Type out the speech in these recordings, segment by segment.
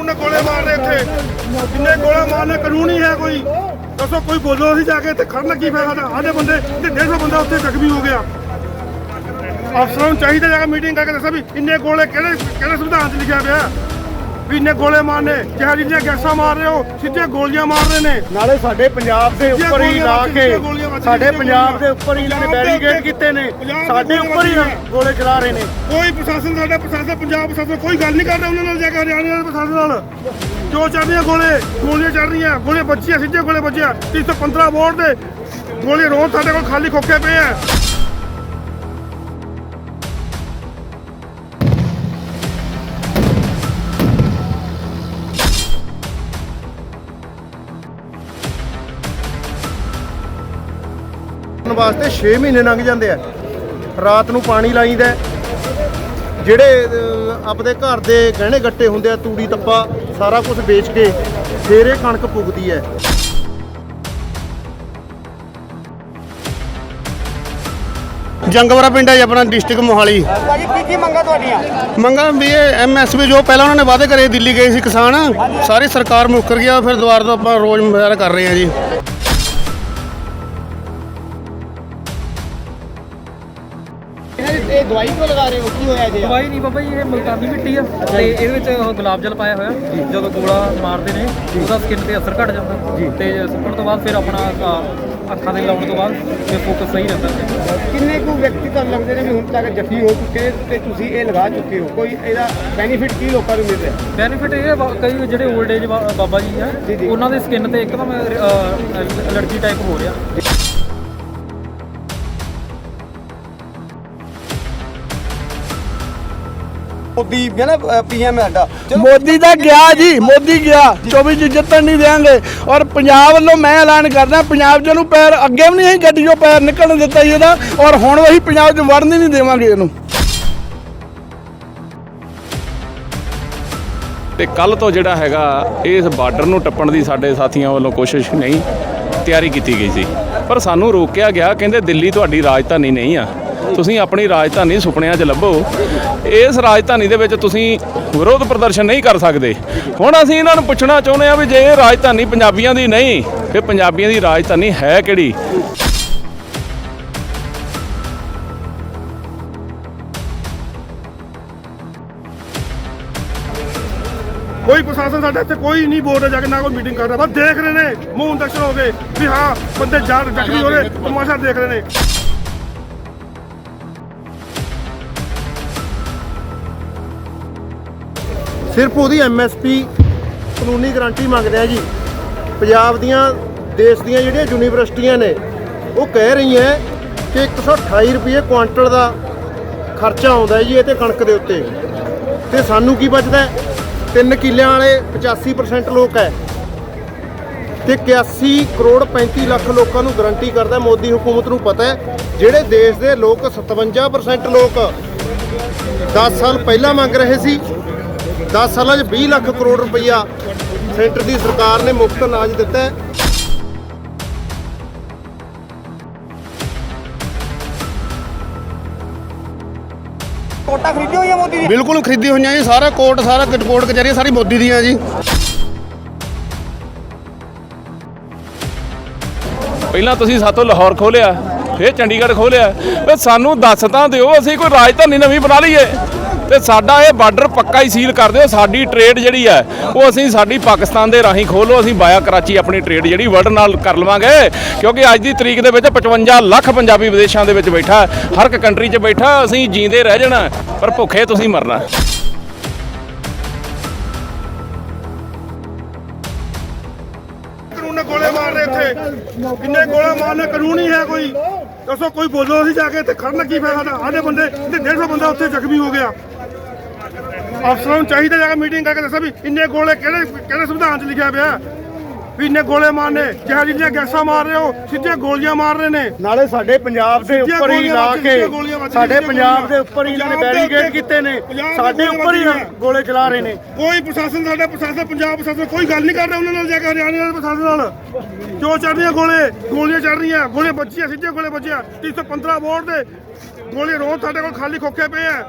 ਕਾਨੂੰਨ ਨੇ ਗੋਲੇ ਮਾਰਨੇ ਇੱਥੇ। ਕਿੰਨੇ ਗੋਲੇ ਮਾਰਨੇ ਕਾਨੂੰਨ ਹੀ ਹੈ ਕੋਈ। ਦੱਸੋ, ਕੋਈ ਬੋਲੋ ਅਸੀਂ ਜਾ ਕੇ ਤੇ ਖੜਨ ਕੀ ਫਾਇਦਾ ਸਾਡਾ ਆਦੇ ਬੰਦੇ ਤੇ 150 ਬੰਦਾ ਉੱਥੇ ਜ਼ਖਮੀ ਹੋ ਗਿਆ। ਅਫਸਰਾਂ ਨੂੰ ਚਾਹੀਦਾ ਜਾ ਕੇ ਮੀਟਿੰਗ ਕਰਕੇ ਦੱਸੋ ਵੀ ਇੰਨੇ ਗੋਲੇ ਕਿਹੜੇ ਕਿਹੜੇ ਸੰਵਿਧਾਨ 'ਚ ਲਿਖਿਆ ਪਿਆ? ਵੀ ਇੰਨੇ ਗੋਲੇ ਮਾਰਨੇ ਜ਼ਹਿਰੀਲੀਆਂ ਗੈਸਾਂ ਮਾਰ ਰਹੇ ਹੋ ਸਿੱਧੀਆਂ ਗੋਲੀਆਂ ਮਾਰ ਰਹੇ ਨੇ। ਨਾਲੇ ਸਾਡੇ ਪੰਜਾਬ ਦੇ ਉੱਪਰ ਹੀ ਲਾ ਕੇ ਸਾਡੇ ਪੰਜਾਬ ਦੇ। ਉੱਪਰ ਹੀ ਇਹਨਾਂ ਨੇ ਦੇ ਬੈਰੀਗੇਡ ਕੀਤੇ ਨੇ ਦੇ ਸਾਡੇ ਉੱਪਰ ਹੀ। ਗੋਲੇ ਚਲਾ ਰਹੇ ਨੇ। ਕੋਈ ਪ੍ਰਸ਼ਾਸਨ ਸਾਡਾ ਪ੍ਰਸ਼ਾਸਨ ਪੰਜਾਬ ਪ੍ਰਸ਼ਾਸਨ ਕੋਈ ਗੱਲ ਨਹੀਂ ਕਰਦਾ ਉਹਨਾਂ ਨਾਲ ਜਾ ਕੇ ਹਰਿਆਣੇ ਵਾਲੇ ਪ੍ਰਸ਼ਾਸਨ ਨਾਲ। ਜੋ ਚੱਲ ਰਹੀਆਂ ਗੋਲੇ? ਗੋਲੀਆਂ ਚੱਲ ਰਹੀਆਂ ਗੋਲੀਆਂ ਬੱਚੀਆਂ ਸਿੱਧੇ ਗੋਲੇ ਬੱਚੀਆਂ। 315 ਵੋਟ ਦੇ ਗੋਲੇ ਰੋਜ਼ ਸਾਡੇ ਕੋਲ ਖਾਲੀ ਖੋਕੇ ਪਏ ਆ। ਵਾਸਤੇ 6 ਮਹੀਨੇ ਲੰਘ ਜਾਂਦੇ ਆ। ਰਾਤ ਨੂੰ ਪਾਣੀ ਲਾਈਦਾ। ਜਿਹੜੇ ਆਪਦੇ ਘਰ ਦੇ ਗਹਿਣੇ ਗੱਟੇ ਹੁੰਦੇ ਆ ਤੂੜੀ ਤੱਪਾ ਸਾਰਾ ਕੁਝ ਵੇਚ ਕੇ ਫੇਰ ਇਹ ਕਣਕ ਪੁੱਗਦੀ ਹੈ। ਜੰਗਵਰਾ ਪਿੰਡ ਹੈ ਜੀ ਆਪਣਾ ਡਿਸਟ੍ਰਿਕਟ ਮੋਹਾਲੀ। ਭਾਜੀ ਕੀ ਕੀ ਮੰਗਾ ਤੁਹਾਡੀਆਂ? ਮੰਗਾ ਵੀ ਇਹ ਐਮਐਸਪੀ ਜੋ ਪਹਿਲਾਂ ਉਹਨਾਂ ਨੇ ਵਾਅਦੇ ਕਰੇ ਦਿੱਲੀ ਗਏ ਸੀ ਕਿਸਾਨ। ਸਾਰੀ ਸਰਕਾਰ ਮੁੱਕਰ ਗਿਆ ਫਿਰ ਦੁਬਾਰਾ ਤੋਂ ਆਪਾਂ ਰੋਜ਼ ਮੁਜ਼ਾਹਰਾ ਕਰ ਰਹੇ ਹਾਂ ਜੀ। ਦਵਾਈ ਕਿਉਂ ਲਗਾ ਰਹੇ ਹੋ? ਕੀ ਹੋਇਆ ਜੀ? ਦਵਾਈ ਨਹੀਂ ਬਾਬਾ ਜੀ ਇਹ ਮਲਕਾਨੀ ਮਿੱਟੀ ਆ ਤੇ ਇਹਦੇ ਵਿੱਚ ਉਹ ਗੁਲਾਬ ਜਲ ਪਾਇਆ ਹੋਇਆ। ਜਦੋਂ ਗੋਲਾ ਮਾਰਦੇ ਨੇ ਉਹਦਾ ਸਕਿਨ ਤੇ ਅਸਰ ਘਟ ਜਾਂਦਾ। ਤੇ ਸੁੱਕਣ ਤੋਂ ਬਾਅਦ ਫਿਰ ਆਪਣਾ ਅੱਖਾਂ ਦੇ ਲਾਉਣ ਤੋਂ ਬਾਅਦ ਫਿਰ ਫੋਕਸ ਸਹੀ ਰਹਿੰਦਾ ਕਿੰਨੇ ਕੁ ਵਿਅਕਤੀ ਤੁਹਾਨੂੰ ਲੱਗਦੇ ਨੇ ਵੀ ਹੁਣ ਤੱਕ ਜ਼ਖਮੀ ਹੋ ਚੁੱਕੇ ਤੇ ਤੁਸੀਂ ਇਹ ਲਗਾ ਚੁੱਕੇ ਹੋ? ਕੋਈ ਇਹਦਾ ਬੈਨੀਫਿਟ ਕੀ ਲੋਕਾਂ ਨੂੰ ਮਿਲ ਰਿਹਾ? ਬੈਨੀਫਿਟ ਇਹ ਹੈ ਕਈ ਜਿਹੜੇ 올ਡ ਏਜ ਬਾਬਾ ਜੀ ਆ। ਉਹਨਾਂ ਦੇ ਸਕਿਨ ਤੇ ਇੱਕਦਮ ਅਲਰਜੀ ਟਾਈਪ ਹੋ ਰਿਹਾ। ਮੋਦੀ ਹੈ ਨਾ ਪੀਐਮ ਸਾਡਾ। ਮੋਦੀ ਦਾ ਗਿਆ ਜੀ ਮੋਦੀ ਗਿਆ 24 ਚ ਜਿੱਤਣ ਨਹੀਂ ਦੇਾਂਗੇ ਔਰ ਪੰਜਾਬ ਵੱਲੋਂ ਮੈਂ ਐਲਾਨ ਕਰਦਾ ਪੰਜਾਬ ਚ ਨੂੰ ਪੈਰ ਅੱਗੇ ਵੀ ਨਹੀਂ ਗੱਡੀ ਚੋਂ ਪੈਰ ਨਿਕਲਣ ਦਿੱਤਾ ਜੀ ਇਹਦਾ ਔਰ ਹੁਣ ਵੀ ਅਸੀਂ ਪੰਜਾਬ ਚ ਵੜਨ ਹੀ ਨਹੀਂ ਦੇਵਾਂਗੇ ਇਹਨੂੰ। ਤੇ ਕੱਲ ਤੋਂ ਜਿਹੜਾ ਹੈਗਾ ਇਸ ਬਾਰਡਰ ਨੂੰ ਟੱਪਣ ਦੀ ਸਾਡੇ ਸਾਥੀਆਂ ਵੱਲੋਂ ਕੋਸ਼ਿਸ਼ ਨਹੀਂ ਤਿਆਰੀ ਕੀਤੀ ਗਈ ਸੀ। ਪਰ ਸਾਨੂੰ ਰੋਕਿਆ ਗਿਆ ਕਹਿੰਦੇ ਦਿੱਲੀ ਤੁਹਾਡੀ ਰਾਜਧਾਨੀ ਨਹੀਂ ਆ। ਤੁਸੀਂ ਆਪਣੀ ਰਾਜਧਾਨੀ ਸੁਪਨਿਆਂ 'ਚ ਲੱਭੋ, ਇਸ ਰਾਜਧਾਨੀ ਦੇ ਵਿੱਚ ਤੁਸੀਂ ਵਿਰੋਧ ਪ੍ਰਦਰਸ਼ਨ ਨਹੀਂ ਕਰ ਸਕਦੇ। ਹੁਣ ਅਸੀਂ ਇਹਨਾਂ ਨੂੰ ਪੁੱਛਣਾ ਚਾਹੁੰਦੇ ਆ ਵੀ ਜੇ ਇਹ ਰਾਜਧਾਨੀ ਪੰਜਾਬੀਆਂ ਦੀ ਨਹੀਂ, ਫਿਰ ਪੰਜਾਬੀਆਂ ਦੀ ਰਾਜਧਾਨੀ ਹੈ ਕਿਹੜੀ? ਕੋਈ ਪ੍ਰਸ਼ਾਸਨ ਸਾਡੇ ਇੱਥੇ ਕੋਈ ਨਹੀਂ ਬੋਲ ਰਿਹਾ, ਜਾ ਕੇ ਨਾ ਕੋਈ ਮੀਟਿੰਗ ਕਰ ਰਿਹਾ। ਬਸ ਦੇਖ ਰਹੇ ਨੇ, ਮੂੰਹ ਦਰਸ਼ਨ ਹੋ ਗਏ ਵੀ ਹਾਂ, ਬੰਦੇ ਜਾ ਜ਼ਖਮੀ ਹੋ ਰਹੇ, ਤਮਾਸ਼ਾ ਦੇਖ ਰਹੇ ਨੇ। ਸਿਰਫ ਉਹਦੀ ਐਮਐਸਪੀ ਕਾਨੂੰਨੀ ਗਾਰੰਟੀ ਮੰਗਦੇ ਆ ਜੀ। ਪੰਜਾਬ ਦੀਆਂ, ਦੇਸ਼ ਦੀਆਂ ਜਿਹੜੀਆਂ ਯੂਨੀਵਰਸਿਟੀਆਂ ਨੇ, ਉਹ ਕਹਿ ਰਹੀਆਂ ਕਿ 128 ਰੁਪਏ ਕੁਆਂਟਲ ਦਾ ਖਰਚਾ ਆਉਂਦਾ ਜੀ ਇਹ ਤੇ ਕਣਕ ਦੇ ਉੱਤੇ। ਤੇ ਸਾਨੂੰ ਕੀ ਬਚਦਾ? ਹੈ? ਤਿੰਨ ਕਿੱਲਿਆਂ ਵਾਲੇ 85% ਲੋਕ ਹੈ। ਤੇ 81 ਕਰੋੜ 35 ਲੱਖ ਲੋਕਾਂ ਨੂੰ ਗਰੰਟੀ ਕਰਦਾ ਮੋਦੀ ਹਕੂਮਤ ਨੂੰ ਪਤਾ ਹੈ। ਜਿਹੜੇ ਦੇਸ਼ ਦੇ ਲੋਕ 57% ਲੋਕ 10 ਸਾਲ ਪਹਿਲਾਂ ਮੰਗ ਰਹੇ ਸੀ 10 ਸਾਲਾਂ 'ਚ 20 ਲੱਖ ਕਰੋੜ ਰੁਪਈਆ ਸੈਂਟਰ ਦੀ ਸਰਕਾਰ ਨੇ ਮੁਫਤ ਅਨਾਜ ਦਿੱਤਾ ਹੈ। ਕੋਟਾ ਖਰੀਦੀ ਹੋਈ ਹੈ ਮੋਦੀ ਦੀ ਬਿਲਕੁਲ ਖਰੀਦੀ ਹੋਈਆਂ ਜੀ ਸਾਰਾ ਕੋਰਟ ਸਾਰਾ ਕੋਰਟ ਕਚਹਿਰੀ ਸਾਰੀ ਮੋਦੀ ਦੀਆਂ ਜੀ। ਪਹਿਲਾਂ ਤੁਸੀਂ ਸਾਤੋਂ ਲਾਹੌਰ ਖੋਲਿਆ ਫਿਰ ਚੰਡੀਗੜ੍ਹ ਖੋਲਿਆ। ਵੀ ਸਾਨੂੰ ਦੱਸ ਤਾਂ ਦਿਓ ਅਸੀਂ ਕੋਈ ਰਾਜਧਾਨੀ ਨਵੀਂ ਬਣਾ ਲਈਏ। ਤੇ ਸਾਡਾ ਇਹ ਬਾਰਡਰ ਪੱਕਾ ਹੀ ਸੀਲ ਕਰ ਦਿਓ। ਸਾਡੀ ਟ੍ਰੇਡ ਜਿਹੜੀ ਹੈ, ਉਹ ਅਸੀਂ ਸਾਡੀ ਪਾਕਿਸਤਾਨ ਦੇ ਰਾਹੀਂ ਖੋਲੋ ਅਸੀਂ ਬਾਇਆ ਕਰਾਚੀ ਆਪਣੀ ਟ੍ਰੇਡ ਜਿਹੜੀ ਵਰਲਡ ਨਾਲ ਕਰ ਲਵਾਂਗੇ। ਕਿਉਂਕਿ ਅੱਜ ਦੀ ਤਰੀਕ ਦੇ ਵਿੱਚ 55 ਲੱਖ ਪੰਜਾਬੀ ਵਿਦੇਸ਼ਾਂ ਦੇ ਵਿੱਚ ਬੈਠਾ ਹਰ ਇੱਕ ਕੰਟਰੀ 'ਚ ਬੈਠਾ ਅਸੀਂ ਜੀਂਦੇ ਰਹਿ ਜਾਣਾ ਪਰ ਭੁੱਖੇ ਤੁਸੀਂ ਮਰਨਾ ਕਾਨੂੰਨ ਨੇ ਗੋਲੇ ਮਾਰਨੇ ਇੱਥੇ। ਕਿੰਨੇ ਗੋਲੇ ਮਾਰਨੇ ਕਾਨੂੰਨ ਹੀ ਹੈ ਕੋਈ? ਦੱਸੋ, ਕੋਈ ਬੋਲੋ ਅਸੀਂ ਜਾ ਕੇ ਇੱਥੇ। ਖੜਨ ਕੀ ਫਾਇਦਾ? ਸਾਡਾ ਬੰਦੇ ਤੇ 150 ਬੰਦਾ ਉੱਥੇ ਜ਼ਖਮੀ ਹੋ ਗਿਆ। ਅਫਸਰਾਂ ਨੂੰ ਚਾਹੀਦਾ ਜਾ ਕੇ ਮੀਟਿੰਗ ਕਰਕੇ ਦੱਸਾਂ ਵੀ ਇੰਨੇ ਗੋਲੇ ਕਿਹੜੇ ਕਿਹੜੇ ਸੰਵਿਧਾਨ 'ਚ ਲਿਖਿਆ ਪਿਆ? ਵੀ ਇੰਨੇ ਗੋਲੇ ਮਾਰਨੇ ਜ਼ਹਿਰੀਲੀਆਂ ਗੈਸਾਂ ਮਾਰ ਰਹੇ ਹੋ ਸਿੱਧੀਆਂ ਗੋਲੀਆਂ ਮਾਰ ਰਹੇ ਨੇ। ਨਾਲੇ ਸਾਡੇ ਪੰਜਾਬ ਦੇ ਉੱਪਰ ਹੀ ਲਾ ਕੇ ਸਾਡੇ ਪੰਜਾਬ ਦੇ। ਉੱਪਰ ਹੀ ਇਹਨਾਂ ਨੇ ਦੇ ਉੱਤੇ- ਕੀਤੇ ਨੇ ਦੇ ਸਾਡੇ ਉੱਪਰ ਹੀ। ਗੋਲੇ ਚਲਾ ਰਹੇ ਨੇ। ਕੋਈ ਪ੍ਰਸ਼ਾਸਨ ਸਾਡਾ ਪ੍ਰਸ਼ਾਸਨ ਪੰਜਾਬ ਪ੍ਰਸ਼ਾਸਨ ਕੋਈ ਗੱਲ ਨਹੀਂ ਕਰਦਾ ਉਹਨਾਂ ਨਾਲ ਜਾ ਕੇ ਹਰਿਆਣੇ ਵਾਲੇ ਪ੍ਰਸ਼ਾਸਨ ਨਾਲ। ਜੋ ਚੱਲ ਰਹੀਆਂ ਗੋਲੇ? ਗੋਲੀਆਂ ਚੱਲ ਰਹੀਆਂ। ਗੋਲੀਆਂ ਬੱਚੀਆਂ ਸਿੱਧੀਆਂ ਗੋਲੇ ਬੱਚੀਆਂ। 315 ਵੋਟ ਦੇ ਗੋਲੇ ਰੋਜ਼ ਸਾਡੇ ਕੋਲ ਖਾਲੀ ਖੋਕੇ ਪਏ ਆ।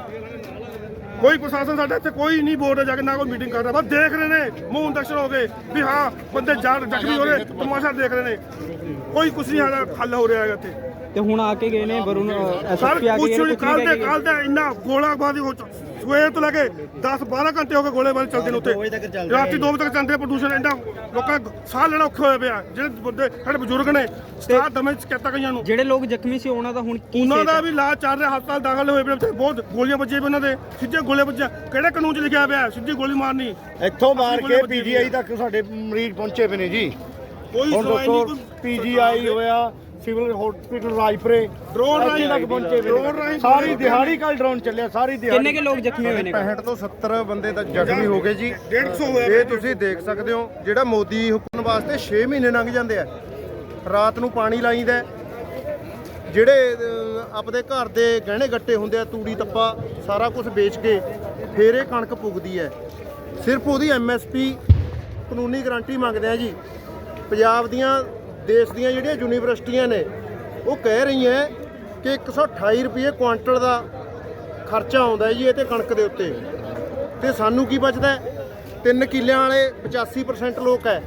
ਕੋਈ ਪ੍ਰਸ਼ਾਸਨ ਸਾਡੇ ਇੱਥੇ ਕੋਈ ਨਹੀਂ ਬੋਲ ਰਿਹਾ ਜਾ ਕੇ ਨਾ ਕੋਈ ਮੀਟਿੰਗ ਕਰ ਰਿਹਾ ਬਸ ਦੇਖ ਰਹੇ ਨੇ ਮੂੰਹ ਇੰਡਕਸ਼ਨ ਹੋ ਗਏ ਵੀ ਹਾਂ ਬੰਦੇ ਜਾਣ ਜ਼ਖਮੀ ਹੋ ਰਹੇ ਤਮਾਸ਼ਾ ਦੇਖ ਰਹੇ ਨੇ। ਕੋਈ ਕੁਝ ਨਹੀਂ ਹਾਲ ਹੱਲ ਹੋ ਰਿਹਾ ਹੈਗਾ ਇੱਥੇ। ਤੇ ਹੁਣ ਆ ਕੇ ਗਏ ਨੇ ਵਰੁਣ ਐਸਐਸਪੀ ਆ ਗਏ ਨੇ ਕੱਲ ਦੇ ਕੱਲ ਦੇ ਇੰਨਾ ਗੋਲਾਬਾਰੀ ਹੋ ਚ- ਸਵੇਰ ਤੋਂ ਲੈ ਕੇ 10 12 ਘੰਟੇ ਹੋ ਗਏ ਗੋਲੇਬਾਰੀ ਚੱਲਦੇ ਨੇ ਉੱਥੇ। ਰਾਤੀ 2 ਵਜੇ ਤੱਕ ਚੱਲਦੇ ਪ੍ਰਦੂਸ਼ਣ ਇੰਨਾ ਲੋਕਾਂ ਦਾ ਸਾਹ ਲੈਣਾ ਔਖਾ ਹੋਇਆ ਪਿਆ। ਜਿਹੜੇ ਬੰਦੇ ਸਾਡੇ ਬਜ਼ੁਰਗ ਨੇ ਸਾਹ ਦਮੇ ਚ ਕਹਿਤਾ ਕਈਆਂ ਨੂੰ। ਜਿਹੜੇ ਲੋਕ ਜ਼ਖਮੀ ਸੀ ਉਹਨਾਂ ਦਾ ਹੁਣ ਕੀ ਉਹਨਾਂ ਦਾ? ਵੀ ਇਲਾਜ ਚੱਲ ਰਿਹਾ ਹਸਪਤਾਲ ਦਾਖਲ ਹੋਏ ਪਏ ਉੱਥੇ ਬਹੁਤ ਗੋਲੀਆਂ ਵੱਜੀਆਂ ਪਈਆਂ ਉਹਨਾਂ ਦੇ। ਸਿੱਧੇ ਗੋਲੇ ਵੱਜੀਆਂ। ਕਿਹੜੇ ਕਾਨੂੰਨ 'ਚ ਲਿਖਿਆ ਪਿਆ? ਸਿੱਧੀ ਗੋਲੀ ਮਾਰਨੀ। ਇੱਥੋਂ ਮਾਰ ਕੇ ਪੀਜੀਆਈ ਤੱਕ ਸਾਡੇ ਮਰੀਜ਼ ਪਹੁੰਚੇ ਪਏ ਨੇ ਜੀ। ਕੋਈ ਸੁਣਵਾਈ ਨਹੀਂ ਪੀਜੀਆਈ ਹੋਇਆ ਸਿਵਲ ਹਸਪੀਟਲ ਰਾਜਪੁਰੇ ਡਰੋਨ ਰਾਹੀਂ ਤੱਕ ਪਹੁੰਚੇ ਡਰੋਨ ਰਾਹੀਂ। ਸਾਰੀ ਦਿਹਾੜੀ ਕੱਲ ਡਰੋਨ ਚੱਲਿਆ ਸਾਰੀ ਦਿਹਾੜੀ। ਕਿੰਨੇ ਕੇ ਲੋਕ ਜ਼ਖਮੀ ਹੋਏ ਨੇ 65 ਤੋਂ 70 ਬੰਦੇ ਤਾਂ ਜ਼ਖਮੀ ਹੋ ਗਏ ਜੀ। 150 ਹੋਇਆ ਇਹ ਤੁਸੀਂ ਦੇਖ ਸਕਦੇ ਹੋ ਜਿਹੜਾ ਮੋਦੀ ਹੁਕਮ ਵਾਸਤੇ 6 ਮਹੀਨੇ ਲੰਘ ਜਾਂਦੇ ਆ। ਰਾਤ ਨੂੰ ਪਾਣੀ ਲਾਈਦਾ। ਜਿਹੜੇ ਆਪਦੇ ਘਰ ਦੇ ਗਹਿਣੇ ਗੱਟੇ ਹੁੰਦੇ ਆ ਤੂੜੀ ਤੱਪਾ ਸਾਰਾ ਕੁਝ ਵੇਚ ਕੇ ਫੇਰ ਇਹ ਕਣਕ ਪੁੱਗਦੀ ਹੈ। ਸਿਰਫ ਉਹਦੀ ਐਮਐਸਪੀ ਕਾਨੂੰਨੀ ਗਾਰੰਟੀ ਮੰਗਦੇ ਆ ਜੀ। ਪੰਜਾਬ ਦੀਆਂ ਦੇਸ਼ ਦੀਆਂ ਜਿਹੜੀਆਂ ਯੂਨੀਵਰਸਿਟੀਆਂ ਨੇ, ਉਹ ਕਹਿ ਰਹੀਆਂ ਕਿ 128 ਰੁਪਏ ਕੁਆਂਟਲ ਦਾ ਖਰਚਾ ਆਉਂਦਾ ਜੀ ਇਹ ਤੇ ਕਣਕ ਦੇ ਉੱਤੇ। ਤੇ ਸਾਨੂੰ ਕੀ ਬਚਦਾ ਹੈ? ਤਿੰਨ ਕਿੱਲਿਆਂ ਵਾਲੇ 85% ਲੋਕ ਹੈ।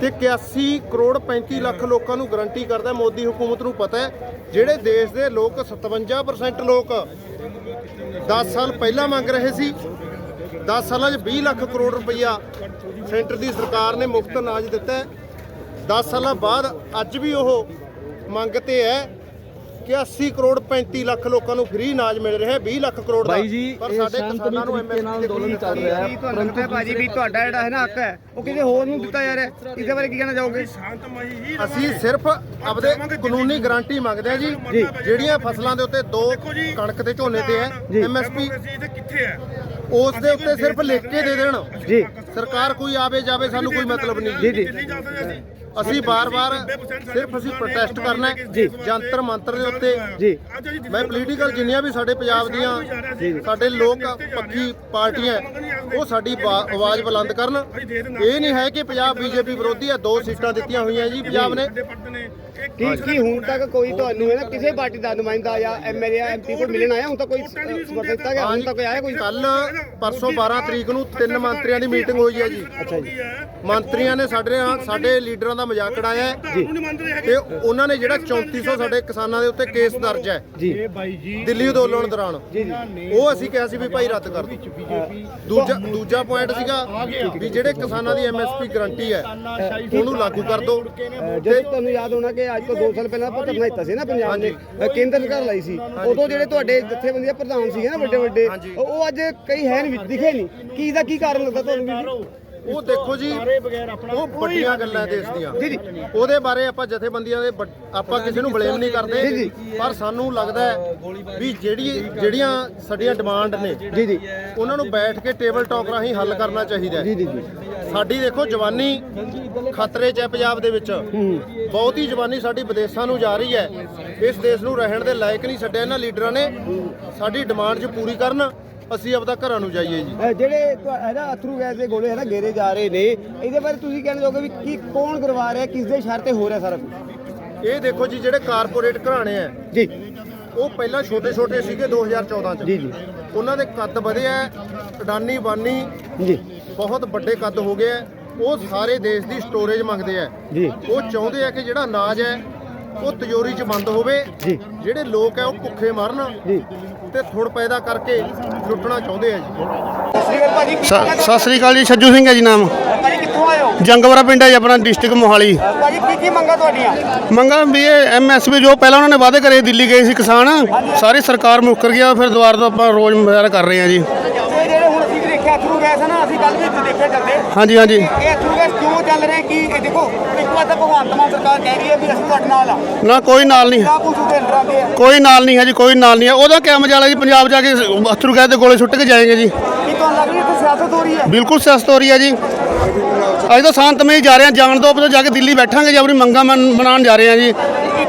ਤੇ 81 ਕਰੋੜ 35 ਲੱਖ ਲੋਕਾਂ ਨੂੰ ਗਰੰਟੀ ਕਰਦਾ ਮੋਦੀ ਹਕੂਮਤ ਨੂੰ ਪਤਾ ਹੈ, ਜਿਹੜੇ ਦੇਸ਼ ਦੇ ਲੋਕ 57% ਲੋਕ 10 ਸਾਲ ਪਹਿਲਾਂ ਮੰਗ ਰਹੇ ਸੀ 10 ਸਾਲਾਂ 'ਚ 20 ਲੱਖ ਕਰੋੜ ਰੁਪਈਆ ਸੈਂਟਰ ਦੀ ਸਰਕਾਰ ਨੇ ਮੁਫਤ ਅਨਾਜ ਦਿੱਤਾ 10 ਸਾਲਾਂ ਬਾਅਦ ਅੱਜ ਵੀ ਉਹ ਮੰਗ ਤੇ ਹੈ ਕਿ 80 ਕਰੋੜ 35 ਲੱਖ ਲੋਕਾਂ ਨੂੰ ਫ੍ਰੀ ਅਨਾਜ ਮਿਲ ਰਿਹਾ ਹੈ 20 ਲੱਖ ਕਰੋੜ ਦਾ। ਬਾਈ ਜੀ ਪਰ ਸਾਡੇ ਕਿਸਾਨਾਂ ਨੂੰ ਤਰੀਕੇ ਨਾਲ ਅੰਦੋਲਨ ਚੱਲ ਰਿਹਾ ਹੈ ਹੈ ਭਾਜੀ ਵੀ ਤੁਹਾਡਾ ਜਿਹੜਾ ਹੈ ਨਾ ਹੱਕ ਹੈ ਉਹ ਕਿਸੇ ਹੋਰ ਨੂੰ ਦਿੱਤਾ ਜਾ ਰਿਹਾ ਹੈ? ਇਹਦੇ ਬਾਰੇ ਕੀ ਕਹਿਣਾ ਚਾਹੋਗੇ? ਸ਼ਾਂਤਮਈ ਹੀ ਅਸੀਂ ਸਿਰਫ ਆਪਦੇ ਕਾਨੂੰਨੀ ਗਾਰੰਟੀ ਮੰਗਦੇ ਆ ਜੀ ਜਿਹੜੀਆਂ ਫਸਲਾਂ ਦੇ ਉੱਤੇ ਦੋ ਕਣਕ ਤੇ ਝੋਨੇ ਤੇ ਹੈ ਐਮਐਸਪੀ ਕਿੱਥੇ ਹੈ? ਉਸ ਦੇ ਉੱਤੇ ਸਿਰਫ ਲਿਖ ਕੇ ਦੇ ਦੇਣ। ਜੀ। ਸਰਕਾਰ ਕੋਈ ਆਵੇ ਜਾਵੇ ਸਾਨੂੰ ਕੋਈ ਮਤਲਬ ਨਹੀਂ। ਜੀ ਜਾ। ਅਸੀਂ ਬਾਰ-ਬਾਰ ਸਿਰਫ ਅਸੀਂ ਪ੍ਰੋਟੈਸਟ ਕਰਨਾ ਹੈ ਜੰਤਰ ਮੰਤਰ ਦੇ ਉੱਤੇ ਜੀ। ਮੈਂ ਪੋਲੀਟੀਕਲ ਜਿੰਨੀਆਂ ਵੀ ਸਾਡੇ ਪੰਜਾਬ ਦੀਆਂ ਸਾਡੇ ਲੋਕ ਪੱਕੀ ਪਾਰਟੀਆਂ ਉਹ ਸਾਡੀ ਆਵਾਜ਼ ਬੁਲੰਦ ਕਰਨ। ਇਹ ਨਹੀਂ ਹੈ ਕਿ ਪੰਜਾਬ ਬੀਜੇਪੀ ਵਿਰੋਧੀ ਹੈ ਦੋ ਸੀਟਾਂ ਦਿੱਤੀਆਂ ਹੋਈਆਂ ਜੀ ਪੰਜਾਬ ਨੇ ਕੀ ਕੀ ਹੁਣ ਤੱਕ ਕੋਈ ਤੁਹਾਨੂੰ ਹੈ ਨਾ ਕਿਸੇ ਪਾਰਟੀ ਦਾ ਨੁਮਾਇੰਦਾ ਜਾਂ ਐਮਐਲਏ ਜਾਂ ਐਮਪੀ ਕੋਈ ਮਿਲਣ ਆਇਆ? ਹੁਣ ਤੱਕ ਕੋਈ ਸਮਰਥਨ ਦਿੱਤਾ ਗਿਆ ਹੁਣ ਤੱਕ ਕੋਈ ਆਇਆ ਕੋਈ? ਕੱਲ ਪਰਸੋਂ 12 ਤਰੀਕ ਨੂੰ ਤਿੰਨ ਮੰਤਰੀਆਂ ਦੀ ਮੀਟਿੰਗ ਹੋਈ ਹੈ ਜੀ। ਅੱਛਾ ਜੀ। ਮੰਤਰੀਆਂ ਨੇ ਸਾਡੇ ਨਾਲ ਸਾਡੇ ਲੀਡਰਾਂ ਦਾ ਮਜ਼ਾਕ ਉਡਾਇਆ ਹੈ ਤੇ ਉਹਨਾਂ ਨੇ ਜਿਹੜਾ 3400 ਸਾਡੇ ਕਿਸਾਨਾਂ ਦੇ ਉੱਤੇ ਕੇਸ ਦਰਜ ਹੈ ਜੀ। ਦਿੱਲੀ ਅੰਦੋਲਨ ਦੌਰਾਨ। ਉਹ ਅਸੀਂ ਕਿਹਾ ਸੀ ਵੀ ਭਾਈ ਰੱਦ ਕਰ ਦਿਓ। ਦੂਜਾ ਦੂਜਾ ਪੁਆਇੰਟ ਸੀਗਾ ਵੀ ਜਿਹੜੇ ਕਿਸਾਨਾਂ ਦੀ ਐਮਐਸਪੀ ਗਾਰੰਟੀ ਹੈ ਉਹਨੂੰ ਲਾਗੂ ਕਰ ਦਿਓ। ਅਹ ਜਦੋਂ ਤੁਹਾਨੂੰ ਯਾਦ ਹੋਣਾ ਕਿ ਅੱਜ ਤੋਂ 2 ਸਾਲ ਪਹਿਲਾਂ ਆਪਾਂ ਧਰਨਾ ਦਿੱਤਾ ਸੀ ਨਾ ਪੰਜਾਬ ਦੇ ਅਹ ਕੇਂਦਰ ਸਰਕਾਰ ਲਾਈ ਸੀ। ਉਦੋਂ ਜਿਹੜੇ ਤੁਹਾਡੇ ਜਥੇਬੰਦੀਆਂ ਪ੍ਰਧਾਨ ਸੀਗੇ ਨਾ ਵੱਡੇ ਵੱਡੇ ਉਹ ਅੱਜ ਕਈ ਹੈ ਨਹੀਂ ਦਿਖੇ ਨਹੀਂ। ਕੀ ਦਾ ਕੀ ਕਾਰਨ ਲੱਗਾ ਤੁਹਾਨੂੰ ਵੀ? ਉਹ ਦੇਖੋ ਜੀ ਉਹ ਵੱਡੀਆਂ ਗੱਲਾਂ ਦੇਸ਼ ਦੀਆਂ। ਜੀ ਜੀ। ਉਹਦੇ ਬਾਰੇ ਆਪਾਂ ਜਥੇਬੰਦੀਆਂ ਦੇ ਵੱਡ- ਆਪਾਂ ਕਿਸੇ ਨੂੰ ਬਲੇਮ ਨਹੀਂ ਕਰਦੇ। ਪਰ ਸਾਨੂੰ ਲੱਗਦਾ ਹੈ ਵੀ ਜਿਹੜੀ ਜਿਹੜੀਆਂ ਸਾਡੀਆਂ ਡਿਮਾਂਡ ਨੇ ਜੀ ਜੀ। ਉਹਨਾਂ ਨੂੰ ਬੈਠ ਕੇ ਟੇਬਲ ਟਾਕ ਰਾਹੀਂ ਹੱਲ ਕਰਨਾ ਚਾਹੀਦਾ ਹੈ। ਸਾਡੀ ਦੇਖੋ ਜਵਾਨੀ ਖਤਰੇ 'ਚ ਹੈ ਪੰਜਾਬ ਦੇ ਵਿੱਚ। ਬਹੁਤ ਹੀ ਜਵਾਨੀ ਸਾਡੀ ਵਿਦੇਸ਼ਾਂ ਨੂੰ ਜਾ ਰਹੀ ਹੈ। ਇਸ ਦੇਸ਼ ਨੂੰ ਰਹਿਣ ਦੇ ਲਾਇਕ ਨਹੀਂ ਛੱਡਿਆ ਇਹਨਾਂ ਲੀਡਰਾਂ ਨੇ। ਸਾਡੀ ਡਿਮਾਂਡ 'ਚ ਪੂਰੀ ਕਰਨ ਅਸੀਂ ਆਪਦਾ ਘਰਾਂ ਨੂੰ ਜਾਈਏ ਜੀ। ਜਿਹੜੇ ਹੈ ਨਾ ਅਥਰੂ ਗੈਸ ਦੇ ਗੋਲੇ ਹੈ ਨਾ ਗੇਰੇ ਜਾ ਰਹੇ ਨੇ ਇਹਦੇ ਬਾਰੇ ਤੁਸੀਂ ਕਹਿਣਾ ਚਾਹੋਗੇ ਵੀ ਕੀ ਕੌਣ ਕਰਵਾ ਰਿਹਾ ਕਿਸ ਦੇ ਸ਼ਰ ਤੇ ਹੋ ਰਿਹਾ ਸਾਰਾ ਕੁਝ ਇਹ ਦੇਖੋ ਜੀ ਜਿਹੜੇ ਕਾਰਪੋਰੇਟ ਘਰਾਣੇ ਆ ਜੀ। ਉਹ ਪਹਿਲਾਂ ਛੋਟੇ ਛੋਟੇ ਸੀਗੇ 2014 ਚ। ਜੀ, ਜੀ। ਉਹਨਾਂ ਦੇ ਕੱਦ ਵਧੇ ਆ ਅਡਾਨੀ ਬਾਨੀ ਜੀ। ਬਹੁਤ ਵੱਡੇ ਕੱਦ ਹੋ ਗਏ ਆ। ਉਹ ਸਾਰੇ ਦੇਸ਼ ਦੀ ਸਟੋਰੇਜ ਮੰਗਦੇ ਆ। ਜੀ। ਉਹ ਚਾਹੁੰਦੇ ਆ ਕਿ ਜਿਹੜਾ ਅਨਾਜ ਹੈ ਉਹ ਤਿਜੋਰੀ 'ਚ ਬੰਦ ਹੋਵੇ। ਜੀ। ਜਿਹੜੇ ਲੋਕ ਆ ਉਹ ਭੁੱਖੇ ਮਰਨ। ਜੀ। ਤੇ ਥੁੜ ਪੈਦਾ ਕਰਕੇ ਲੁੱਟਣਾ ਚਾਹੁੰਦੇ ਆ ਜੀ। ਸਤਿ ਸ੍ਰੀ ਅਕਾਲ ਜੀ ਛੱਜੂ ਸਿੰਘ ਹੈ ਜੀ ਨਾਮ। ਭਾਜੀ ਕਿੱਥੋਂ ਆਏ ਹੋ? ਜੰਗਵਰਾ ਪਿੰਡ ਹੈ ਜੀ ਆਪਣਾ ਡਿਸਟ੍ਰਿਕਟ ਮੋਹਾਲੀ। ਭਾਜੀ ਕੀ ਕੀ ਮੰਗਾ ਤੁਹਾਡੀਆਂ? ਮੰਗਾ ਵੀ ਇਹ ਐਮਐਸਪੀ ਜੋ ਪਹਿਲਾਂ ਉਹਨਾਂ ਨੇ ਵਾਅਦੇ ਕਰੇ ਦਿੱਲੀ ਗਏ ਸੀ ਕਿਸਾਨ। ਸਾਰੀ ਸਰਕਾਰ ਮੁੱਕਰ ਗਿਆ ਫਿਰ ਦੁਬਾਰਾ ਤੋਂ ਆਪਾਂ ਰੋਜ਼ ਮੁਜ਼ਾਹਰਾ ਕਰ ਰਹੇ ਹਾਂ ਜੀ ਤੇ ਜਿਹੜੇ ਹੁਣ ਅਸੀਂ ਦੇਖਿਆ ਅਥਰੂ ਗੈਸ ਹੈ ਨਾ ਅਸੀਂ ਕੱਲ ਵੀ ਦੇਖਿਆ ਕਰਦੇ ਹਾਂਜੀ ਹਾਂਜੀ। ਇਹ ਗੈਸ ਕਿਉਂ ਚੱਲ ਰਿਹਾ ਕੀ ਇਹ ਦੇਖੋ ਇੱਕ ਵਾਰ ਤਾਂ ਭਗਵੰਤ ਮਾਨ ਸਰਕਾਰ ਕਹਿ ਰਹੀ ਹੈ ਵੀ ਅਸੀਂ ਤੁਹਾਡੇ ਨਾਲ ਆ। ਨਾ ਕੋਈ ਨਾਲ ਨਹੀਂ। ਕਿਆ ਕੁਝ ਉਤੇ ਡਰਾਉਂਦੇ ਆ ਕੋਈ ਨਾਲ ਨਹੀਂ ਹੈ ਜੀ ਕੋਈ ਨਾਲ ਨਹੀਂ ਹੈ। ਉਹਦਾ ਕਿਆ ਮਜਾਲਾ ਜੀ ਪੰਜਾਬ ਜਾ ਕੇ ਅਥਰੂ ਦੇ ਗੋਲੇ ਸੁੱਟ ਕੇ ਜਾਏਂਗੇ ਜੀ। ਕੀ ਤੁਹਾਨੂੰ ਲੱਗ ਰਹੀ ਹੈ ਇੱਥੇ ਸਿਆਸਤ ਹੋ ਰਹੀ ਹੈ? ਬਿਲਕੁਲ ਸਿਆਸਤ ਹੋ ਰਹੀ ਹੈ ਜੀ। ਅੱਜ ਤਾਂ ਸ਼ਾਂਤਮਈ ਜਾ ਰਹੇ ਹਾਂ ਜਾਣ ਤੋਂ ਆਪਾਂ ਜਾ ਕੇ ਦਿੱਲੀ ਬੈਠਾਂਗੇ ਜੀ ਆਪਣੀ ਮੰਗਾਂ ਮਨ- ਮਨਾਉਣ ਜਾ ਰਹੇ ਹਾਂ ਜੀ।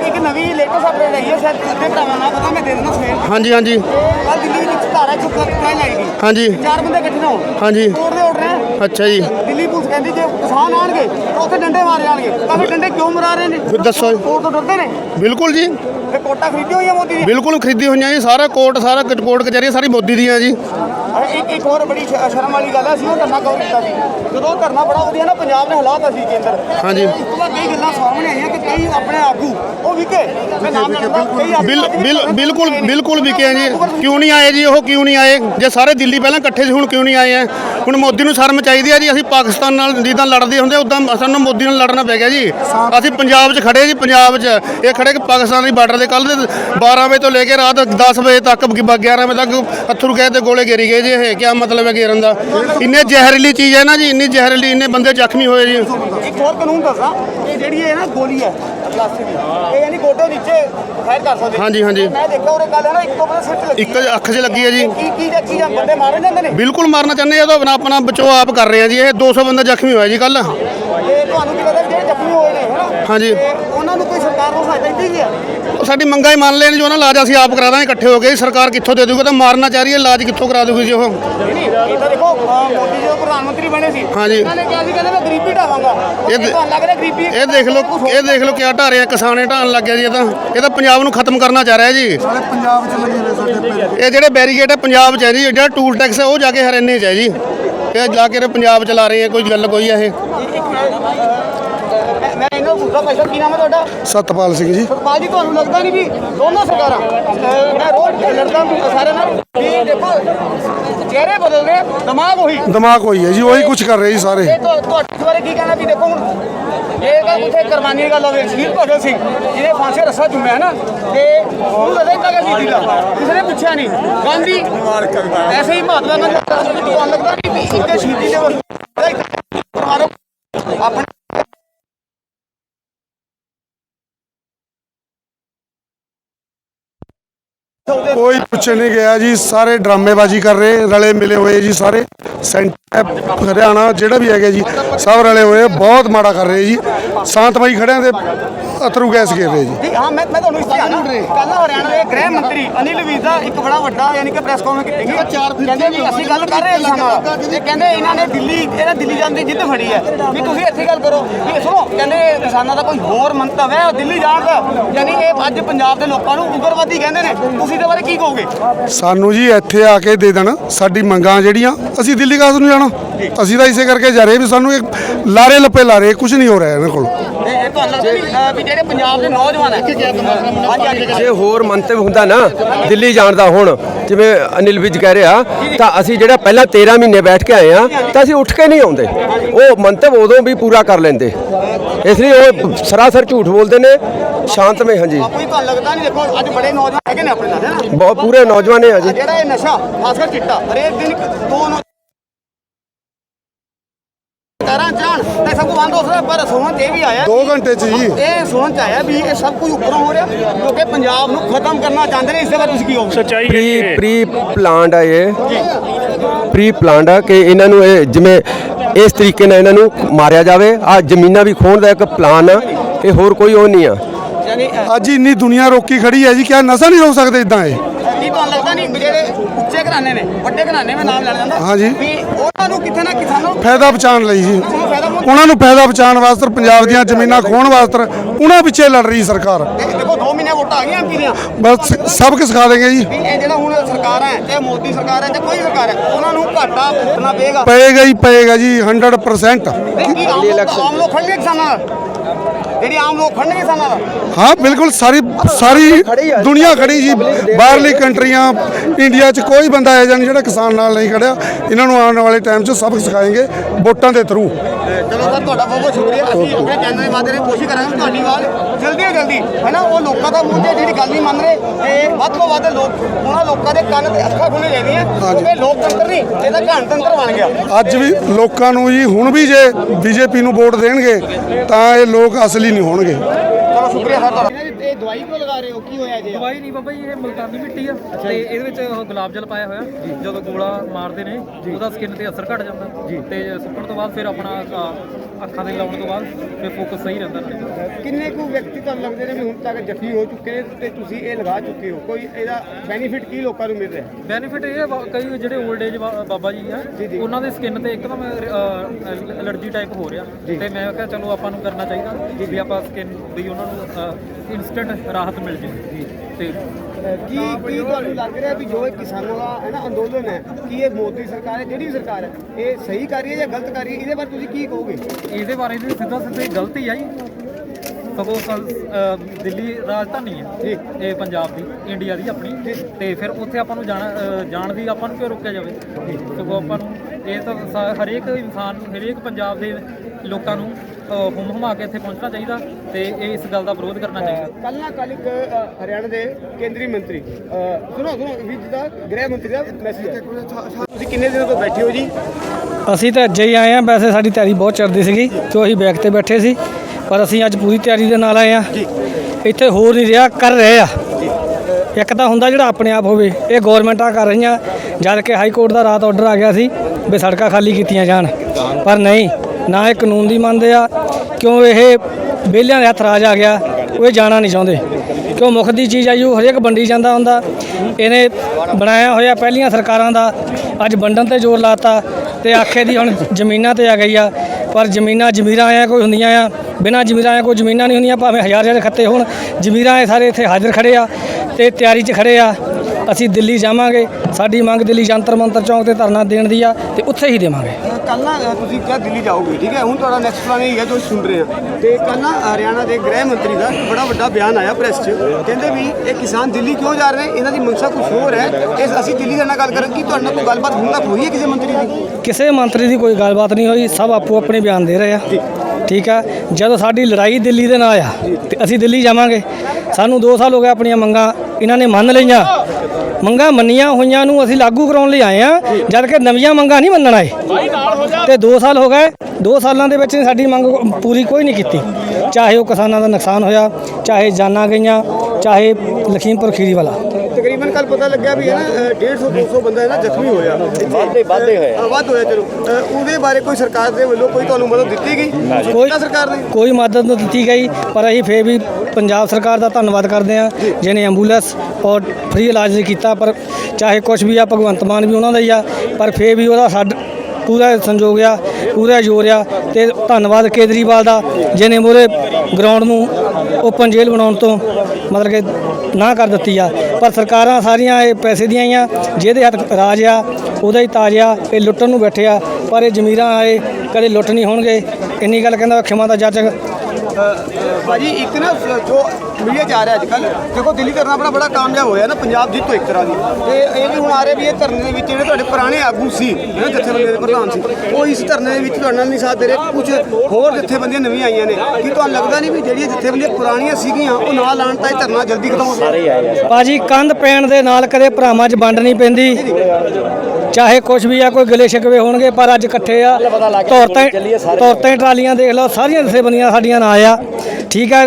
ਇੱਕ ਨਵੀਂ ਲੇਟੈਸਟ ਅਪਡੇਟ ਆਈ ਹੈ ਸ਼ਾਇਦ ਤੁਹਾਡੇ ਭਰਾਵਾਂ ਨਾਲ ਪਤਾ ਮੈਂ ਦੇ ਦੇਣਾ ਸਵੇਰ ਹਾਂਜੀ ਹਾਂਜੀ। ਕੱਲ ਦਿੱਲੀ ਵਿੱਚ ਧਾਰਾ ਚੁੱਕਾ ਟ੍ਰੇਨ ਆਏਗੀ ਹਾਂਜੀ। ਚਾਰ ਬੰਦੇ ਇਕੱਠੇ ਨਾ ਹੋਣ। ਹਾਂਜੀ। ਕੋਰਟ ਦੇ ਆਰਡਰ ਹੈ। ਅੱਛਾ ਜੀ। ਦਿੱਲੀ ਪੁਲਿਸ ਕਹਿੰਦੀ ਜੇ ਕਿਸਾਨ ਆਣਗੇ ਤਾਂ ਉੱਥੇ ਡੰਡੇ ਮਾਰੇ ਜਾਣਗੇ। ਤਾਂ ਫਿਰ ਡੰਡੇ ਕਿਉਂ ਮਰਾ ਰਹੇ ਨੇ? ਫਿਰ ਦੱਸੋ ਜੀ। ਕੋਰਟ ਤੋਂ ਡਰਦੇ ਨੇ? ਬਿਲਕੁਲ ਜੀ। ਇਹ ਕੋਟਾ ਖਰੀਦੀ ਹੋਈ ਹੈ ਮੋਦੀ ਦੀ ਬਿਲਕੁਲ ਖਰੀਦੀ ਹੋਈਆਂ ਜੀ। ਸਾਰਾ ਕੋਰਟ ਸਾਰਾ ਕੋਰਟ ਕਚਹਿਰੀ ਸਾਰੀ ਮੋਦੀ ਦੀਆਂ ਜੀ। ਇੱਕ ਇੱਕ ਹੋਰ ਬੜੀ ਸ਼- ਸ਼ਰਮ ਵਾਲੀ ਗੱਲ ਹੈ ਅਸੀਂ ਉਹ ਧਰਨਾ ਕਵਰ ਕੀਤਾ ਸੀ? ਜਦੋਂ ਉਹ ਧਰਨਾ ਬੜਾ ਵਧੀਆ ਨਾ ਪੰਜਾਬ ਨੇ ਹਲਾਤਾ ਸੀ ਕੇਂਦਰ ਹਾਂਜੀ। ਇਸ ਤੋਂ ਬਾਅਦ ਕਈ ਗੱਲਾਂ ਸਾਹਮਣੇ ਆਈਆਂ ਕਿ ਕਈ ਆਪਣੇ ਆਗੂ ਉਹ ਵਿਕੇ। ਮੈਂ ਨਾਮ ਲੈਂਦਾ ਕਈ ਆਗੂ ਬਿਲ ਅੱਜ ਵੀ ਬਿਲ ਧਰਨੇ ਬਿਲਕੁਲ ਤੇ ਬਿਲਕੁਲ ਨੇ। ਵਿਕੇ ਆ ਜੀ। ਕਿਉਂ ਨਹੀਂ ਆਏ ਜੀ ਉਹ ਕਿਉਂ ਨਹੀਂ ਆਏ? ਜੇ ਸਾਰੇ ਦਿੱਲੀ ਪਹਿਲਾਂ ਇਕੱਠੇ ਸੀ ਹੁਣ ਕਿਉਂ ਨਹੀਂ ਆਏ ਆ? ਹੁਣ ਮੋਦੀ ਨੂੰ ਸ਼ਰਮ ਚਾਹੀਦੀ ਆ ਜੀ ਅਸੀਂ ਪਾਕਿਸਤਾਨ ਨਾਲ ਜਿੱਦਾਂ ਲੜਦੇ ਹੁੰਦੇ ਉਦਾਂ ਸਾਨੂੰ ਮੋਦੀ ਨਾਲ ਲੜਨਾ ਪੈ ਗਿਆ ਜੀ। ਅਸੀਂ ਪੰਜਾਬ 'ਚ ਖੜੇ ਜੀ ਪੰਜਾਬ 'ਚ। ਇਹ ਖੜੇ ਕਿ ਪਾਕਿਸਤਾਨ ਦੀ ਬਾਰਡਰ ਦੇ ਕੱਲ ਦੇ 12 ਵਜੇ ਤੋਂ ਲੈ ਕੇ ਰਾਤ 10 ਵਜੇ ਤੱਕ 11 ਵਜੇ ਤੱਕ ਅਥਰੂ ਗਏ ਤੇ ਗੋਲੇ ਗੇਰੀ ਗਏ ਜੀ ਇਹ ਕੀ ਮਤਲਬ ਹੈ ਗੇਰਨ ਦਾ? ਇੰਨੇ ਜ਼ਹਿਰੀਲੀ ਚੀਜ਼ ਹੈ ਨਾ ਜੀ ਇੰਨੀ ਜ਼ਹਿਰੀਲੀ ਇੰਨੇ ਬੰਦੇ ਜ਼ਖਮੀ ਹੋਏ ਜੀ। ਇੱਕ ਹੋਰ ਕਾਨੂੰਨ ਦੱਸਾਂ ਇਹ ਜਿਹੜੀ ਇਹ ਨਾ ਗੋਲੀ ਹੈ ਪਲਾਸਟਿਕ ਦੀ ਇਹ ਯਾਨੀ ਗੋਡੇ ਨੀਚੇ ਫਾਇਰ ਕਰ ਸਕਦੇ। ਹਾਂਜੀ, ਹਾਂਜੀ। ਮੈਂ ਦੇਖਿਆ ਉਹਦੇ ਗੱਲ ਹੈ ਨਾ ਇੱਕ ਤੋਂ ਬਾਅਦ ਸਿੱਟ ਲੱਗੀ ਇੱਕ ਅੱਖ 'ਚ ਲੱਗੀ ਹੈ ਜੀ। ਕੀ ਕੀ ਕੀ ਜਾਂ ਬੰਦੇ ਮਾਰੇ ਜਾਂਦੇ ਨੇ? ਬਿਲਕੁਲ ਮਾਰਨਾ ਚਾਹੁੰਦੇ ਆ ਤਾਂ ਆਪਣਾ ਆਪਣਾ ਬਚਾਓ ਆਪ ਕਰ ਰਹੇ ਆ ਜੀ ਇਹ 200 ਬੰਦਾ ਜ਼ਖਮੀ ਹੋਇਆ ਜੀ ਕੱਲ ਤੇ ਤੁਹਾਨੂੰ ਕੀ ਲੱਗਦਾ ਜਿਹੜੇ ਜ਼ਖਮੀ ਹੋਏ ਨੇ ਹਨਾ ਹਾਂਜੀ। ਤੇ ਉਹਨਾਂ ਨੂੰ ਕੋਈ ਸਰਕਾਰ ਨੂੰ ਸਹਾਇਤਾ ਦਿੱਤੀ ਹੈ ਉਹ ਸਾਡੀ ਮੰਗਾਂ ਹੀ ਮੰਨ ਲੈਣ ਜੋ ਨਾ ਇਲਾਜ ਅਸੀਂ ਆਪ ਕਰਾ ਦਾਂਗੇ ਇਕੱਠੇ ਹੋ ਕੇ ਸਰਕਾਰ ਕਿੱਥੋਂ ਦੇ ਦੂਗੀ ਤਾਂ ਮਾਰਨਾ ਚਾਹ ਰਹੀ ਹੈ ਇਲਾਜ ਕਿੱਥੋਂ ਕਰਾ ਦੂਗੀ ਜੀ ਉਹ। ਨਹੀਂ ਇਹ ਤਾਂ ਦੇਖੋ ਅਹ ਮੋਦੀ ਜਦੋਂ ਪ੍ਰਧਾਨ ਮੰਤਰੀ ਬਣੇ ਸੀ। ਹਾਂਜੀ। ਉਹਨਾਂ ਨੇ ਕਿਹਾ ਸੀ ਕਹਿੰਦੇ ਮੈਂ ਗਰੀਬੀ ਢਾਵਾਂਗਾ। ਇਹ ਇਹ ਦੇ- ਤੁਹਾਨੂੰ ਲੱਗ ਰਿਹਾ ਗਰੀਬੀ ਇਹ ਦੇਖ ਲਓ ਇਹ ਦੇਖ ਲਓ ਕਿਆ ਢਾ ਰਹੇ ਆ ਕਿਸਾਨੇ ਢਾਣ ਲੱਗ ਗਿਆ ਜੀ ਇਹ ਤਾਂ। ਇਹ ਤਾਂ ਪੰਜਾਬ ਨੂੰ ਖਤਮ ਕਰਨਾ ਚਾਹ ਰਿਹਾ ਜੀ। ਪੰਜਾਬ 'ਚ ਲੱਗੇ ਨੇ ਸਾਡੇ ਪੈਰ ਇਹ ਜਿਹੜੇ ਬੈਰੀਗੇਡ ਹੈ ਪੰਜਾਬ 'ਚ ਹੈ ਜੀ ਜਿਹੜਾ ਟੂਲ ਟੈਕਸ ਹੈ ਉਹ ਜਾ ਕੇ ਹਰਿਆਣੇ 'ਚ ਹੈ ਜੀ। ਇਹ ਜਾ ਕੇ ਇਹ ਪੰਜਾਬ 'ਚ ਲਾ ਰਹੇ ਆ ਕੋਈ ਗੱਲ ਕੋਈ ਆ ਇਹ। ਮੈਂ- ਮੈਂ ਇਹਨਾਂ ਨੂੰ ਪੁੱਛਦਾ ਭਾਈ ਸਾਹਿਬ ਕੀ ਨਾਮ ਹੈ ਤੁਹਾਡਾ? ਸਤਪਾਲ ਸਿੰਘ ਜੀ। ਸਤਪਾਲ ਜੀ ਤੁਹਾਨੂੰ ਲੱਗਦਾ ਨਹੀਂ ਵੀ ਦੋਨੋਂ ਸਰਕਾਰਾਂ ਅਹ ਮੈਂ ਰੋਜ਼ ਲੜਦਾ ਸਾਰਿਆਂ ਨਾਲ ਵੀ ਦੇਖੋ ਚਿਹਰੇ ਬਦਲਦੇ ਦਿਮਾਗ ਉਹੀ। ਦਿਮਾਗ ਹੋਈ ਹੈ ਜੀ ਉਹੀ ਕੁਝ ਕਰ ਰਹੇ ਜੀ ਸਾਰੇ। ਇਹ ਤੁਹਾ- ਤੁਹਾਡੇ ਇਸ ਬਾਰੇ ਕੀ ਕਹਿਣਾ ਵੀ ਦੇਖੋ ਹੁਣ ਇਹ ਗੱਲ ਉੱਥੇ ਕੁਰਬਾਨੀ ਦੀ ਗੱਲ ਹੋਵੇ ਸ਼ਹੀਦ ਭਗਤ ਸਿੰਘ ਜਿਹਨੇ ਫਾਂਸੀ ਰੱਸਾ ਚੁੰਮਿਆ ਹੈ ਨਾ ਤੇ ਲੱਗਦਾ ਇੰਨਾ ਕਿ ਸ਼ਹੀਦੀ ਦਾ ਕਿਸੇ ਨੇ ਪੁੱਛਿਆ ਨਹੀਂ। ਗਾਂਧੀ ਐਸੇ ਹੀ ਮਹਾਤਮਾ ਗਾਂਧੀ ਨਹੀਂ ਵੀ ਇੱਕ ਸ਼ਹੀਦੀ ਦੇ ਵਕਤ ਮਾਰੋ ਆਪਣੇ ਕੋਈ ਪੁੱਛ ਨਹੀਂ ਗਿਆ ਜੀ ਸਾਰੇ ਡਰਾਮੇਬਾਜ਼ੀ ਕਰ ਰਹੇ ਰਲੇ ਮਿਲੇ ਹੋਏ ਜੀ ਸਾਰੇ। ਸੈਂਟਰ ਹਰਿਆਣਾ ਜਿਹੜਾ ਵੀ ਹੈਗਾ ਜੀ ਸਭ ਰਲੇ ਹੋਏ ਬਹੁਤ ਮਾੜਾ ਕਰ ਰਹੇ ਜੀ। ਸ਼ਾਂਤਮਈ ਖੜਿਆਂ ਦੇ ਅਥਰੂ ਗੈਸ ਘੇਰ ਰਹੇ ਜੀ। ਹਾਂ ਮੈਂ ਮੈਂ ਤੁਹਾਨੂੰ ਇਸ ਤੇ ਆਣਾ ਕੱਲ ਹਰਿਆਣਾ ਦੇ ਗ੍ਰਹਿ ਮੰਤਰੀ ਅਨਿਲ ਵਿਜ ਦਾ ਇੱਕ ਬੜਾ ਵੱਡਾ ਯਾਨੀ ਕਿ ਪ੍ਰੈਸ ਕਾਨਫਰੰਸ ਕੀਤੀ ਗਈ। ਕਹਿੰਦੇ ਵੀ ਅਸੀਂ ਗੱਲ ਕਰ ਰਹੇ ਹਾਂ ਕਿਸਾਨਾਂ ਨਾਲ ਤੇ ਕਹਿੰਦੇ ਇਹਨਾਂ ਨੇ ਦਿੱਲੀ ਇਹਨਾਂ ਦਿੱਲੀ ਜਾਣ ਦੀ ਜਿੱਦ ਫੜੀ ਹੈ। ਵੀ ਤੁਸੀਂ ਇੱਥੇ ਗੱਲ ਕਰੋ। ਵੀ ਸੁਣੋ ਕਹਿੰਦੇ ਕਿਸਾਨਾਂ ਦਾ ਕੋਈ ਹੋਰ ਮੰਤਵ ਹੈ ਉਹ ਦਿੱਲੀ ਜਾਣ ਦਾ। ਯਾਨੀ ਇਹ ਅੱਜ ਪੰਜਾਬ ਦੇ ਲੋਕਾਂ ਨੂੰ ਉਗਰਵਾਦੀ ਕਹਿੰਦੇ ਨੇ। ਤੁਸੀਂ ਇਹਦੇ ਬਾਰੇ ਕੀ ਕਹੋਗੇ? ਸਾਨੂੰ ਜੀ ਇੱਥੇ ਆ ਕੇ ਦੇ ਦੇਣ ਸਾਡੀ ਮੰਗਾਂ ਜਿਹੜੀਆਂ ਅਸੀਂ ਦਿੱਲੀ ਕਾਸ ਨੂੰ ਜਾਣਾ। ਅਸੀਂ ਤਾਂ ਇਸੇ ਕਰਕੇ ਜਾ ਰਹੇ ਵੀ ਸਾਨੂੰ ਇੱਕ ਲਾਰੇ ਲੱਪੇ ਲਾ ਰਹੇ ਕੁਝ ਨਹੀਂ ਹੋ ਰਿਹਾ ਇਹਨਾਂ ਕੋਲ। ਇਹ ਇਹ ਤੁਹਾਨੂੰ ਲੱਗਦਾ ਵੀ, ਅਹ, ਵੀ ਜਿਹੜੇ ਪੰਜਾਬ ਦੇ ਨੌਜਵਾਨ ਹੈ ਹਾਂਜੀ ਹਾਂਜੀ ਜੇ ਹੋਰ ਮੰਤਵ ਹੁੰਦਾ ਨਾ ਦਿੱਲੀ ਜਾਣ ਦਾ ਹੁਣ ਜਿਵੇਂ ਅਨਿਲ ਵਿਜ ਕਹਿ ਰਿਹਾ ਤਾਂ ਅਸੀਂ ਜਿਹੜਾ ਪਹਿਲਾਂ 13 ਮਹੀਨੇ ਬੈਠ ਕੇ ਆਏ ਆ ਤਾਂ ਅਸੀਂ ਉੱਠ ਕੇ ਨਹੀਂ ਆਉਂਦੇ। ਉਹ ਮੰਤਵ ਉਦੋਂ ਵੀ ਪੂਰਾ ਕਰ ਲੈਂਦੇ। ਇਸ ਲਈ ਉਹ ਸਰਾਸਰ ਝੂਠ ਬੋਲਦੇ ਨੇ ਸ਼ਾਂਤਮਈ ਹਾਂਜੀ ਕੋਈ ਤੁਹਾਨੂੰ ਲੱਗਦਾ ਨਹੀਂ ਦੇਖੋ ਅੱਜ ਬੜੇ ਨੌਜਵਾਨ ਹੈਗੇ ਨੇ ਆਪਣੇ ਨਾਲ ਹੈ ਨਾ? ਬਹੁਤ ਪੂਰੇ ਨੌਜਵਾਨ ਨੇ ਜੀ ਜਿਹੜਾ ਇਹ ਨਸ਼ਾ ਖਾਸ ਕਰ ਚਿੱਟਾ ਹਰੇਕ ਦਿਨ ਦੋ ਨੌ ਤਾਰਾਂ ਚਾਣ ਤੇ ਸਭ ਕੁਝ ਬੰਦ ਹੋ ਸਕਦਾ ਪਰ ਸੁਣਨ ਇਹ ਵੀ ਆਇਆ 2 ਘੰਟੇ ਚ ਜੀ। ਇਹ ਸੁਣਨ ਚ ਆਇਆ ਵੀ ਇਹ ਸਭ ਕੁਝ ਉੱਪਰੋਂ ਹੋ ਰਿਹਾ ਕਿਉਂਕਿ ਪੰਜਾਬ ਨੂੰ ਖਤਮ ਕਰਨਾ ਚਾਹੁੰਦੇ ਨੇ ਇਸ ਦੇ ਬਾਰੇ ਤੁਸੀਂ ਕੀ ਕਹੋਗੇ ਪ੍ਰੀ ਪ੍ਰੀ ਪਲਾਨਡ ਆ ਇਹ। ਪ੍ਰੀ ਪਲਾਨਡ ਆ ਕਿ ਇਹਨਾਂ ਨੂੰ ਇਹ ਜਿਵੇਂ ਇਸ ਤਰੀਕੇ ਨਾਲ ਇਹਨਾਂ ਨੂੰ ਮਾਰਿਆ ਜਾਵੇ। ਆ ਜ਼ਮੀਨਾਂ ਵੀ ਖੋਣ ਦਾ ਇੱਕ ਪਲਾਨ ਆ ਇਹ ਹੋਰ ਕੋਈ ਉਹ ਨਹੀਂ ਆ। ਅੱਜ ਇੰਨੀ ਦੁਨੀਆ ਰੋਕੀ ਖੜੀ ਹੈ ਜੀ ਕਿਆ ਨਸ਼ਾ ਨਹੀਂ ਰੋਕ ਸਕਦੇ ਇਦਾਂ ਇਹ? ਕੀ ਤੁਹਾਨੂੰ ਲੱਗਦਾ ਨਹੀਂ ਜਿਹੜੇ ਉੱਚੇ ਘਰਾਣੇ ਨੇ ਵੱਡੇ ਘਰਾਣੇ ਮੈਂ ਨਾਮ ਲੈਣਾ ਚਾਹੁੰਦਾ ਹਾਂਜੀ। ਵੀ ਉਹਨਾਂ ਨੂੰ ਕਿਤੇ ਨਾ ਕਿਸਾਨਾਂ ਨੂੰ ਫਾਇਦਾ ਬਚਾਉਣ ਲਈ ਜੀ। ਉਹਨੂੰ ਨੂੰ ਫਾਇਦਾ ਬਚਾਉਣ ਵਾਸਤੇ ਪੰਜਾਬ ਦੀਆਂ ਜ਼ਮੀਨਾਂ ਖੋਣ ਵਾਸਤੇ ਉਹਨਾਂ ਪਿੱਛੇ ਲੜ ਰਹੀ ਸਰਕਾਰ। ਦੇਖੋ 2 ਮਹੀਨੇ ਵੋਟਾਂ ਆ ਗਈਆਂ ਐਮਪੀ ਦੀਆਂ ਬਸ ਸਬਕ ਸਿਖਾ ਦੇਂਗੇ ਜੀ। ਵੀ ਇਹ ਜਿਹੜਾ ਹੁਣ ਸਰਕਾਰ ਹੈ ਚਾਹੇ ਮੋਦੀ ਸਰਕਾਰ ਹੈ ਚਾਹੇ ਕੋਈ ਸਰਕਾਰ ਹੈ ਉਹਨਾਂ ਨੂੰ ਘਾਟਾ ਭੁਗਤਣਾ ਪਏਗਾ। ਪਏਗਾ ਹੀ ਪਏਗਾ ਜੀ 100% ਨਹੀਂ ਕੀ ਆਮ ਲੋਕ ਆਮ ਲੋਕ ਖੜਨਗੇ ਕਿਸਾਨਾਂ ਨਾਲ? ਜਿਹੜੀ ਆਮ ਲੋਕ ਖੜਨਗੇ ਨਾਲ ਹਾਂ ਬਿਲਕੁਲ ਸਾਰੀ ਸਾਰੀ ਦੁਨੀਆ ਖੜੀ ਜੀ। ਬਾਹਰਲੀ ਕੰਟਰੀਆਂ ਇੰਡੀਆ 'ਚ ਕੋਈ ਬੰਦਾ ਹੈ ਜਾਂ ਜਿਹੜਾ ਕਿਸਾਨ ਨਾਲ ਨਹੀਂ ਖੜਿਆ। ਇਹਨਾਂ ਨੂੰ ਆਉਣ ਵਾਲੇ ਟਾਈਮ 'ਚ ਸਬਕ ਸਿਖਾਏंगे ਵੋਟਾਂ ਦੇ ਥਰੂ ਚਲੋ ਸਰ ਤੁਹਾਡਾ ਬਹੁਤ ਬਹੁਤ ਸ਼ੁਕਰੀਆ। ਅਸੀਂ ਆਪਣੇ ਚੈਨਲ ਦੇ ਮਾਧਿਅਮ ਨਾਲ ਕੋਸ਼ਿਸ਼ ਕਰਾਂਗੇ ਤੁਹਾਡੀ ਆਵਾਜ਼ ਜਲਦੀ ਤੋਂ ਜਲਦੀ ਹੈ ਨਾ ਉਹ ਲੋਕਾਂ ਦਾ ਮੂੰਹ ਤੇ ਜਿਹੜੀ ਗੱਲ ਨਹੀਂ ਮੰਨ ਰਹੇ ਤੇ ਵੱਧ ਤੋਂ ਵੱਧ ਲੋਕ ਉਹਨਾਂ ਲੋਕਾਂ ਦੇ ਕੰਨ ਤੇ ਅੱਖਾਂ ਖੁੱਲ੍ਹਣੀ ਚਾਹੀਦੀਆਂ ਕਿਉਂਕਿ ਲੋਕਤੰਤਰ ਨਹੀਂ ਇਹਦਾ ਗਣਤੰਤਰ ਬਣ ਗਿਆ। ਅੱਜ ਵੀ ਲੋਕਾਂ ਨੂੰ ਜੀ ਹੁਣ ਵੀ ਜੇ ਬੀਜੇਪੀ ਨੂੰ ਵੋਟ ਦੇਣਗੇ ਤਾਂ ਇਹ ਲੋਕ ਅਸਲੀ ਨਹੀਂ ਹੋਣਗੇ। ਚਲੋ ਸ਼ੁਕਰੀਆ ਸਰ ਤੁਹਾਡਾ। ਇਹ ਦਵਾਈ ਕਿਉਂ ਲਗਾ ਰਹੇ ਹੋ? ਕੀ ਹੋਇਆ ਜੀ? ਦਵਾਈ ਨਹੀਂ ਬਾਬਾ ਜੀ ਇਹ ਮਲਤਾਨੀ ਮਿੱਟੀ ਆ। ਤੇ ਇਹਦੇ ਵਿੱਚ ਉਹ ਗੁਲਾਬ ਜਲ ਪਾਇਆ ਹੋਇਆ। ਜਦੋਂ ਗੋਲਾ ਮਾਰਦੇ ਨੇ ਉਹਦਾ ਸਕਿਨ ਤੇ ਅਸਰ ਘਟ ਜਾਂਦਾ। ਤੇ ਸੁੱਕਣ ਤੋਂ ਬਾਅਦ ਫਿਰ ਆਪਣਾ ਅੱਖਾਂ ਦੇ ਲਾਉਣ ਤੋਂ ਬਾਅਦ ਫਿਰ ਫੋਕਸ ਸਹੀ ਰਹਿੰਦਾ ਨਾਲ। ਕਿੰਨੇ ਕੁ ਵਿਅਕਤੀ ਤੁਹਾਨੂੰ ਲੱਗਦੇ ਨੇ ਵੀ ਹੁਣ ਤੱਕ ਜ਼ਖਮੀ ਹੋ ਚੁੱਕੇ ਨੇ ਤੇ ਤੁਸੀਂ ਇਹ ਲਗਾ ਚੁੱਕੇ ਹੋ? ਕੋਈ ਇਹਦਾ ਬੈਨੀਫਿਟ ਕੀ ਲੋਕਾਂ ਨੂੰ ਮਿਲ ਰਿਹਾ? ਬੈਨੀਫਿਟ ਇਹ ਹੈ ਕਈ ਜਿਹੜੇ 올ਡ ਏਜ ਬਾਬਾ ਜੀ ਆ ਉਹਨਾਂ ਦੇ ਸਕਿਨ ਤੇ ਇੱਕਦਮ ਅਲਰਜੀ ਟਾਈਪ ਹੋ ਰਿਹਾ। ਤੇ ਮੈਂ ਕਿਹਾ ਚਲੋ ਆਪਾਂ ਨੂੰ ਕਰਨਾ ਚਾਹੀਦਾ ਵੀ ਆਪਾਂ ਸਕਿਨ ਵੀ ਉਹਨਾਂ ਨੂੰ ਇਨਸਟੈਂਟ ਰਾਹਤ ਮਿਲ ਜੇ। ਤੇ ਕੀ ਕੀ ਤੁਹਾਨੂੰ ਲੱਗ ਰਿਹਾ ਵੀ ਜੋ ਇਹ ਕਿਸਾਨਾਂ ਦਾ ਹੈ ਨਾ ਅੰਦੋਲਨ ਹੈ ਕੀ ਇਹ ਮੋਦੀ ਸਰਕਾਰ ਹੈ ਜਿਹੜੀ ਸਰਕਾਰ ਹੈ? ਇਹ ਸਹੀ ਕਰ ਰਹੀ ਹੈ ਜਾਂ ਗਲਤ ਕਰ ਰਹੀ ਹੈ? ਇਹਦੇ ਬਾਰੇ ਤੁਸੀਂ ਕੀ ਕਹੋਗੇ? ਇਹਦੇ ਬਾਰੇ ਵੀ ਸਿੱਧਾ ਸਿੱਧੇ ਗਲਤੀ ਆਈ। ਸਗੋਂ ਦਿੱਲੀ ਰਾਜਧਾਨੀ ਹੈ। ਇਹ ਪੰਜਾਬ ਦੀ ਇੰਡੀਆ ਦੀ ਆਪਣੀ। ਤੇ ਫਿਰ ਉੱਥੇ ਆਪਾਂ ਨੂੰ ਜਾਣਾ ਜਾਣ ਦੀ ਆਪਾਂ ਨੂੰ ਕਿਉਂ ਰੋਕਿਆ ਜਾਵੇ? ਸਗੋਂ ਆਪਾਂ ਨੂੰ ਇਹ ਤਾਂ ਹਰੇਕ ਇਨਸਾਨ ਹਰੇਕ ਪੰਜਾਬ ਦੇ ਲੋਕਾਂ ਨੂੰ ਹੁੰਮ ਹੁਮਾ ਕੇ ਇੱਥੇ ਪਹੁੰਚਣਾ ਚਾਹੀਦਾ ਤੇ ਇਹ ਇਸ ਗੱਲ ਦਾ ਵਿਰੋਧ ਕਰਨਾ ਚਾਹੀਦਾ। ਕੱਲ ਨਾ ਕੱਲ ਇੱਕ ਹਰਿਆਣਾ ਦੇ ਕੇਂਦਰੀ ਮੰਤਰੀ ਸੁਣੋ ਸੁਣੋ ਵੀ ਜਿਹਦਾ ਗ੍ਰਹਿ ਮੰਤਰੀ ਦਾ ਮੈਸੇਜ ਤੁਸੀਂ ਕਿੰਨੇ ਦਿਨਾਂ ਤੋਂ ਬੈਠੇ ਹੋ ਜੀ? ਅਸੀਂ ਤਾਂ ਅੱਜ ਹੀ ਆਏ ਆ ਵੈਸੇ ਸਾਡੀ ਤਿਆਰੀ ਬਹੁਤ ਚੱਲਦੀ ਸੀਗੀ ਤੇ ਅਸੀਂ ਬੈਗ ਤੇ ਬੈਠੇ ਸੀ ਪਰ ਅਸੀਂ ਅੱਜ ਪੂਰੀ ਤਿਆਰੀ ਦੇ ਨਾਲ ਆਏ ਆ ਇੱਥੇ ਹੋ ਨਹੀਂ ਰਿਹਾ ਕਰ ਰਹੇ ਆ। ਇੱਕ ਤਾਂ ਹੁੰਦਾ ਜਿਹੜਾ ਆਪਣੇ ਆਪ ਹੋਵੇ ਇਹ ਗਵਰਨਮੈਂਟਾਂ ਕਰ ਰਹੀਆਂ ਜਦ ਕਿ ਹਾਈ ਕੋਰਟ ਦਾ ਰਾਤ ਆਰਡਰ ਆ ਗਿਆ ਸੀ ਵੀ ਸੜਕਾਂ ਖਾਲੀ ਕੀਤੀਆਂ ਜਾਣ ਪਰ ਨਹੀਂ ਨਾ ਇਹ ਕਾਨੂੰਨ ਦੀ ਮੰਨਦੇ ਆ, ਕਿਉਂ ਇਹ ਵਿਹਲਿਆਂ ਦੇ ਹੱਥ ਰਾਜ ਆ ਗਿਆ, ਉਹ ਇਹ ਜਾਣਾ ਨਹੀਂ ਚਾਹੁੰਦੇ। ਕਿਉਂ ਮੁੱਖ ਦੀ ਚੀਜ਼ ਆਈ ਉਹ ਹਰੇਕ ਵੰਡੀ ਜਾਂਦਾ ਹੁੰਦਾ। ਇਹਨੇ ਬਣਾਇਆ ਹੋਇਆ ਪਹਿਲੀਆਂ ਸਰਕਾਰਾਂ ਦਾ, ਅੱਜ ਵੰਡਣ ਤੇ ਜ਼ੋਰ ਲਾਤਾ, ਤੇ ਆਖੇ ਦੀ ਹੁਣ ਜ਼ਮੀਨਾਂ ਤੇ ਆ ਗਈ ਆ। ਪਰ ਜ਼ਮੀਨਾਂ, ਜ਼ਮੀਰਾਂ ਆਇਆ ਕੋਈ ਹੁੰਦੀਆਂ ਆ, ਬਿਨਾਂ ਜ਼ਮੀਰਾਂ ਆਇਆ ਕੋਈ ਜ਼ਮੀਨਾਂ ਨਹੀਂ ਹੁੰਦੀਆਂ, ਭਾਵੇਂ ਹਜ਼ਾਰ ਹਜ਼ਾਰ ਖੱਤੇ ਹੋਣ, ਜ਼ਮੀਰਾਂ ਇਹ ਸਾਰੇ ਇੱਥੇ ਹਾਜ਼ਰ ਖੜੇ ਆ, ਤੇ ਤਿਆਰੀ 'ਚ ਖੜੇ ਆ। ਅਸੀਂ ਦਿੱਲੀ ਜਾਵਾਂਗੇ ਸਾਡੀ ਮੰਗ ਦਿੱਲੀ ਜੰਤਰ ਮੰਤਰ ਚੌਂਕ ਤੇ ਧਰਨਾ ਦੇਣ ਦੀ ਆ ਤੇ ਉੱਥੇ ਹੀ ਦੇਵਾਂਗੇ। ਕੱਲ ਨਾ ਤੁਸੀਂ ਕਿਹਾ ਦਿੱਲੀ ਜਾਓਗੇ ਠੀਕ ਹੈ? ਹੁਣ ਤੁਹਾਡਾ ਨੈਕਸਟ ਪਲਾਨ ਇਹ ਹੈ ਜੋ ਸੁਣ ਰਹੇ ਆ ਤੇ ਕੱਲ ਨਾ ਹਰਿਆਣਾ ਦੇ ਗ੍ਰਹਿ ਮੰਤਰੀ ਦਾ ਬੜਾ ਵੱਡਾ ਬਿਆਨ ਆਇਆ ਪ੍ਰੈਸ 'ਚ। ਕਹਿੰਦੇ ਵੀ ਇਹ ਕਿਸਾਨ ਦਿੱਲੀ ਕਿਉਂ ਜਾ ਰਹੇ? ਨੇ ਇਹਨਾਂ ਦੀ ਮਨਸ਼ਾ ਕੁਝ ਹੋਰ ਹੈ। ਇਸ ਅਸੀਂ ਦਿੱਲੀ ਦੇ ਨਾਲ ਗੱਲ ਕਰਨ ਕੀ ਤੁਹਾਡੇ ਨਾਲ ਕੋਈ ਗੱਲਬਾਤ ਹੁਣ ਤੱਕ ਹੋਈ ਹੈ ਕਿਸੇ ਮੰਤਰੀ ਦੀ? ਕਿਸੇ ਮੰਤਰੀ ਦੀ ਕੋਈ ਗੱਲਬਾਤ ਨਹੀਂ ਹੋਈ ਸਭ ਆਪੋ ਆਪਣੇ ਬਿਆਨ ਦੇ ਰਹੇ ਆ। ਠੀਕ ਆ? ਜਦੋਂ ਸਾਡੀ ਲੜਾਈ ਦਿੱਲੀ ਦੇ ਨਾਲ ਆ ਤੇ ਅਸੀਂ ਦਿੱਲੀ ਜਾਵਾਂਗੇ। ਸਾਨੂੰ 2 ਸਾਲ ਹੋ ਗਏ ਆਪਣੀਆਂ ਮੰਗਾਂ ਇਹਨਾਂ ਨੇ ਮੰਨ ਲਈਆਂ। ਮੰਗਾਂ ਮੰਨੀਆਂ ਹੋਈਆਂ ਨੂੰ ਅਸੀਂ ਲਾਗੂ ਕਰਾਉਣ ਲਈ ਆਏ ਆ ਜਦ ਕਿ ਨਵੀਆਂ ਮੰਗਾਂ ਨਹੀਂ ਮੰਨਣ ਆਏ ਤੇ 2 ਸਾਲ ਹੋ ਗਏ 2 ਸਾਲਾਂ ਦੇ ਵਿੱਚ ਸਾਡੀ ਮੰਗ ਪੂਰੀ ਕੋਈ ਨਹੀਂ ਕੀਤੀ। ਚਾਹੇ ਉਹ ਕਿਸਾਨਾਂ ਦਾ ਨੁਕਸਾਨ ਹੋਇਆ ਚਾਹੇ ਜਾਨਾਂ ਗਈਆਂ ਚਾਹੇ ਲਖੀਮਪੁਰ ਖੀਰੀ ਵਾਲਾ। ਕੱਲ ਪਤਾ ਲੱਗਿਆ ਵੀ ਹੈ ਨਾ 150 200 ਬੰਦਾ ਹੈ ਨਾ ਜ਼ਖਮੀ ਹੋਇਆ। ਵਾਧੇ ਵਾਧੇ ਹੋਏ ਵੱਧ ਹੋਇਆ ਚਲੋ। ਉਹਦੇ ਬਾਰੇ ਕੋਈ ਸਰਕਾਰ ਦੇ ਵੱਲੋਂ ਕੋਈ ਤੁਹਾਨੂੰ ਮਦਦ ਦਿੱਤੀ ਗਈ? ਕੋਈ ਸਰਕਾਰ ਨੇ? ਕੋਈ ਮਦਦ ਨਹੀਂ ਦਿੱਤੀ ਗਈ ਪਰ ਅਸੀਂ ਫੇਰ ਵੀ ਪੰਜਾਬ ਸਰਕਾਰ ਦਾ ਧੰਨਵਾਦ ਕਰਦੇ ਹਾਂ ਜਿਹਨੇ ਐਂਬੂਲੈਂਸ ਔਰ ਫ੍ਰੀ ਇਲਾਜ ਕੀਤਾ ਪਰ ਚਾਹੇ ਕੁਝ ਵੀ ਆ ਭਗਵੰਤ ਮਾਨ ਵੀ ਉਹਨਾਂ ਦਾ ਹੀ ਆ ਪਰ ਫੇਰ ਵੀ ਉਹਦਾ ਸਾਡ ਪੂਰਾ ਸੰਯੋਗ ਆ ਪੂਰਾ ਜ਼ੋਰ ਆ ਤੇ ਧੰਨਵਾਦ ਕੇਜਰੀਵਾਲ ਦਾ ਜਿਹਨੇ ਮੂਹਰੇ ਗਰਾਊਂਡ ਨੂੰ ਓਪਨ ਜੇਲ੍ਹ ਬਣਾਉਣ ਤੋਂ ਮਤਲਬ ਕਿ ਨਾ ਕਰ ਦਿੱਤੀ ਆ। ਪਰ ਸਰਕਾਰਾਂ ਸਾਰੀਆਂ ਇਹ ਪੈਸੇ ਦੀਆਂ ਹੀ ਆ, ਜਿਹਦੇ ਹੱਥ ਰਾਜ ਆ, ਉਹਦਾ ਹੀ ਤਾਜ ਆ, ਇਹ ਲੁੱਟਣ ਨੂੰ ਬੈਠੇ ਆ। ਪਰ ਇਹ ਜ਼ਮੀਰਾਂ ਆਏ ਕਦੇ ਲੁੱਟ ਨਹੀਂ ਹੋਣਗੇ। ਇੰਨੀ ਗੱਲ ਕਹਿੰਦਾ ਖਿਮਾ ਦਾ ਜੱਜ ਭਾਜੀ, ਇੱਕ ਨਾ ਜੋ ਮੀਡੀਆ ਚ ਰਿਹਾ ਅੱਜ ਕੱਲ ਦੇਖੋ, ਦਿੱਲੀ ਧਰਨਾ ਆਪਣਾ ਬੜਾ ਕਾਮਯਾਬ ਹੋਇਆ ਨਾ, ਪੰਜਾਬ ਜਿੱਤੋ ਇੱਕ ਤਰ੍ਹਾਂ ਦੀ। ਤੇ ਇਹ ਵੀ ਹੁਣ ਆ ਰਿਹਾ ਵੀ ਇਹ ਧਰਨੇ ਦੇ ਵਿੱਚ ਜਿਹੜੇ ਤੁਹਾਡੇ ਪੁਰਾਣੇ ਆਗੂ ਸੀ, ਜਿਹੜੇ ਜਥੇਬੰਦੀਆਂ ਦੇ ਪ੍ਰਧਾਨ ਸੀ, ਉਹ ਇਸ ਧਰਨੇ ਦੇ ਵਿੱਚ ਤੁਹਾਡੇ ਨਾਲ ਨਹੀਂ ਸਾਥ ਦੇ ਰਹੇ। ਕੁਝ ਹੋਰ ਜਥੇਬੰਦੀਆਂ ਨਵੀਆਂ ਆਈਆਂ ਨੇ। ਕੀ ਤੁਹਾਨੂੰ ਲੱਗਦਾ ਨਹੀਂ ਵੀ ਜਿਹੜੀਆਂ ਜਥੇਬੰਦੀਆਂ ਪੁਰਾਣੀਆਂ ਸੀਗੀਆਂ, ਉਹ ਨਾਲ ਆਉਣ ਤਾਂ ਇਹ ਧਰਨਾ ਜਲਦੀ ਖਤਮ ਹੋ ਸਕਦਾ? ਭਾਜੀ, ਕੰਧ ਪੈਣ ਦੇ ਨਾਲ ਕਦੇ ਭਰਾਵਾਂ 'ਚ ਵੰਡ ਨਹੀਂ ਪੈਂਦੀ। ਚਾਹੇ ਕੁਝ ਵੀ ਆ ਕੋਈ ਗਲੇ ਸ਼ਿਕਵੇ ਹੋਣਗੇ ਪਰ ਅੱਜ ਇਕੱਠੇ ਆ। ਤੌਰਤਾਂ ਤੌਰਤਾਂ ਟਰਾਲੀਆਂ ਦੇਖ ਲਓ ਸਾਰੀਆਂ ਜਥੇਬੰਦੀਆਂ ਸਾਡੀਆਂ ਨਾਲ ਆ ਠੀਕ ਆ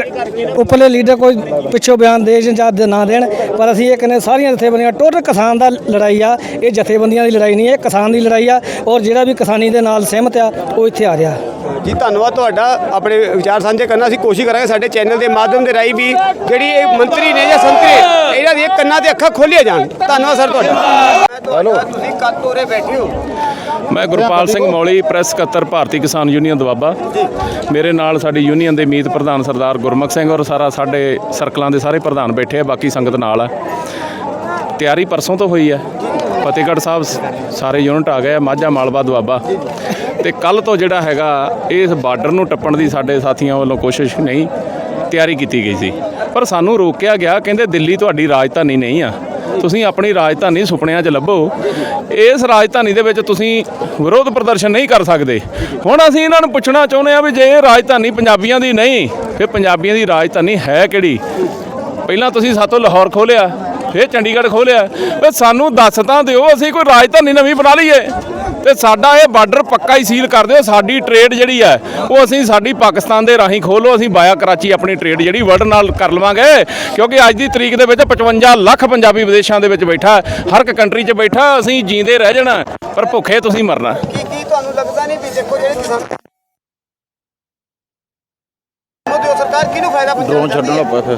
ਉੱਪਰਲੇ ਲੀਡਰ ਕੋਈ ਪਿੱਛੋਂ ਬਿਆਨ ਦੇ ਜਾਂ ਜਾਂ ਨਾ ਦੇਣ ਪਰ ਅਸੀਂ ਇਹ ਕਹਿੰਦੇ ਸਾਰੀਆਂ ਜਥੇਬੰਦੀਆਂ ਟੋਟਲ ਕਿਸਾਨ ਦਾ ਲੜਾਈ ਆ ਇਹ ਜਥੇਬੰਦੀਆਂ ਦੀ ਲੜਾਈ ਨਹੀਂ ਇਹ ਕਿਸਾਨ ਦੀ ਲੜਾਈ ਆ ਔਰ ਜਿਹੜਾ ਵੀ ਕਿਸਾਨੀ ਦੇ ਨਾਲ ਸਹਿਮਤ ਆ ਉਹ ਇੱਥੇ ਆ ਰਿਹਾ। ਜੀ ਧੰਨਵਾਦ ਤੁਹਾਡਾ। ਆਪਣੇ ਵਿਚਾਰ ਸਾਂਝੇ ਕਰਨਾ ਅਸੀਂ ਕੋਸ਼ਿਸ਼ ਕਰਾਂਗੇ ਸਾਡੇ ਚੈਨਲ ਦੇ ਮਾਧਿਅਮ ਦੇ ਰਾਹੀਂ ਵੀ ਜਿਹੜੀ ਇਹ ਮੰਤਰੀ ਨੇ ਜਾਂ ਸੰਤਰੀ ਇਹਨਾਂ ਦੀਆਂ ਕੰਨਾਂ ਤੇ ਅੱਖਾਂ ਖੋਲੀਆਂ ਜਾਣ। ਧੰਨਵਾਦ ਸਰ ਤੁਹਾਡਾ। ਹੈਲੋ ਤੁਸੀਂ ਕੱਦ ਤੋਰੇ ਬੈਠੇ ਹੋ। ਮੈਂ ਗੁਰਪਾਲ ਸਿੰਘ ਮੌਲੀ ਪ੍ਰੈਸ ਸਕੱਤਰ ਭਾਰਤੀ ਕਿਸਾਨ ਯੂਨੀਅਨ ਦਵਾਬਾ ਮੇਰੇ ਨਾਲ ਸਾਡੀ ਯੂਨੀਅਨ ਦੇ ਮੀਤ ਪ੍ਰਧਾਨ ਸਰਦਾਰ ਗੁਰਮੁਖ ਸਿੰਘ ਔਰ ਸਾਰਾ ਸਾਡੇ ਸਰਕਲਾਂ ਦੇ ਸਾਰੇ ਪ੍ਰਧਾਨ ਬੈਠੇ ਆ ਬਾਕੀ ਸੰਗਤ ਨਾਲ ਆ। ਤਿਆਰੀ ਪਰਸੋਂ ਤੋਂ ਹੋਈ ਹੈ ਫਤਿਹਗੜ੍ਹ ਸਾਹਿਬ ਸਾਰੇ ਯੂਨਿਟ ਆ ਗਏ ਆ ਮਾਝਾ ਮਾਲਵਾ ਦੁਆਬਾ। ਤੇ ਕੱਲ ਤੋਂ ਜਿਹੜਾ ਹੈਗਾ, ਇਸ ਬਾਰਡਰ ਨੂੰ ਟੱਪਣ ਦੀ ਸਾਡੇ ਸਾਥੀਆਂ ਵੱਲੋਂ ਕੋਸ਼ਿਸ਼ ਨਹੀਂ, ਤਿਆਰੀ ਕੀਤੀ ਗਈ ਸੀ। ਪਰ ਸਾਨੂੰ ਰੋਕਿਆ ਗਿਆ, ਕਹਿੰਦੇ ਦਿੱਲੀ ਤੁਹਾਡੀ ਰਾਜਧਾਨੀ ਨਹੀਂ ਆ। ਤੁਸੀਂ ਆਪਣੀ ਰਾਜਧਾਨੀ ਸੁਪਨਿਆਂ 'ਚ ਲੱਭੋ। ਇਸ ਰਾਜਧਾਨੀ ਦੇ ਵਿੱਚ ਤੁਸੀਂ ਵਿਰੋਧ ਪ੍ਰਦਰਸ਼ਨ ਨਹੀਂ ਕਰ ਸਕਦੇ। ਹੁਣ ਅਸੀਂ ਇਹਨਾਂ ਨੂੰ ਪੁੱਛਣਾ ਚਾਹੁੰਦੇ ਆ ਵੀ ਜੇ ਇਹ ਰਾਜਧਾਨੀ ਪੰਜਾਬੀਆਂ ਦੀ ਨਹੀਂ, ਫਿਰ ਪੰਜਾਬੀਆਂ ਦੀ ਰਾਜਧਾਨੀ ਹੈ ਕਿਹੜੀ? ਪਹਿਲਾਂ ਤੁਸੀਂ ਸਾਤੋਂ ਲਾਹੌਰ ਖੋਲਿਆ ਫਿਰ ਚੰਡੀਗੜ੍ਹ ਖੋਲਿਆ ਵੀ ਸਾਨੂੰ ਦੱਸ ਤਾਂ ਦਿਓ, ਅਸੀਂ ਕੋਈ ਰਾਜਧਾਨੀ ਨਵੀਂ ਬਣਾ ਲਈਏ। ਤੇ ਸਾਡਾ ਇਹ ਬਾਰਡਰ ਪੱਕਾ ਹੀ ਸੀਲ ਕਰ ਦਿਓ। ਸਾਡੀ ਟ੍ਰੇਡ ਜਿਹੜੀ ਹੈ ਉਹ ਅਸੀਂ ਸਾਡੀ ਪਾਕਿਸਤਾਨ ਦੇ ਰਾਹੀਂ ਖੋਲੋ ਅਸੀਂ ਬਾਇਆ ਕਰਾਚੀ ਆਪਣੀ ਟ੍ਰੇਡ ਜਿਹੜੀ ਵਰਲਡ ਨਾਲ ਕਰ ਲਵਾਂਗੇ। ਕਿਉਂਕਿ ਅੱਜ ਦੀ ਤਰੀਕ ਦੇ ਵਿੱਚ 55 ਲੱਖ ਪੰਜਾਬੀ ਵਿਦੇਸ਼ਾਂ ਦੇ ਵਿੱਚ ਬੈਠਾ। ਹਰ ਇੱਕ ਕੰਟਰੀ 'ਚ ਬੈਠਾ ਅਸੀਂ ਜੀਂਦੇ ਰਹਿ ਜਾਣਾ ਪਰ ਭੁੱਖੇ ਤੁਸੀਂ ਮਰਨਾ ਕੀ ਕੀ ਤੁਹਾਨੂੰ ਲੱਗਦਾ ਨਹੀਂ ਵੀ ਦੇਖੋ ਜਿਹੜੇ ਕਿਸਾਨ ਮੋਦੀ ਸਰਕਾਰ ਕਿਹਨੂੰ ਫਾਇਦਾ ਪਹੁੰਚਾਉਂਦੀ ਹੈ?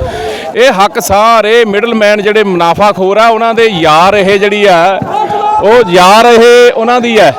ਇਹ ਹੱਕ ਸਾਰੇ ਮਿਡਲਮੈਨ ਜਿਹੜੇ ਮੁਨਾਫਾਖੋਰ ਆ ਉਹਨਾਂ ਦੇ ਯਾਰ ਇਹ ਜਿਹੜੀ ਆ ਉਹ ਯਾਰ ਇਹ ਉਹਨਾਂ ਦੀ ਹੈ।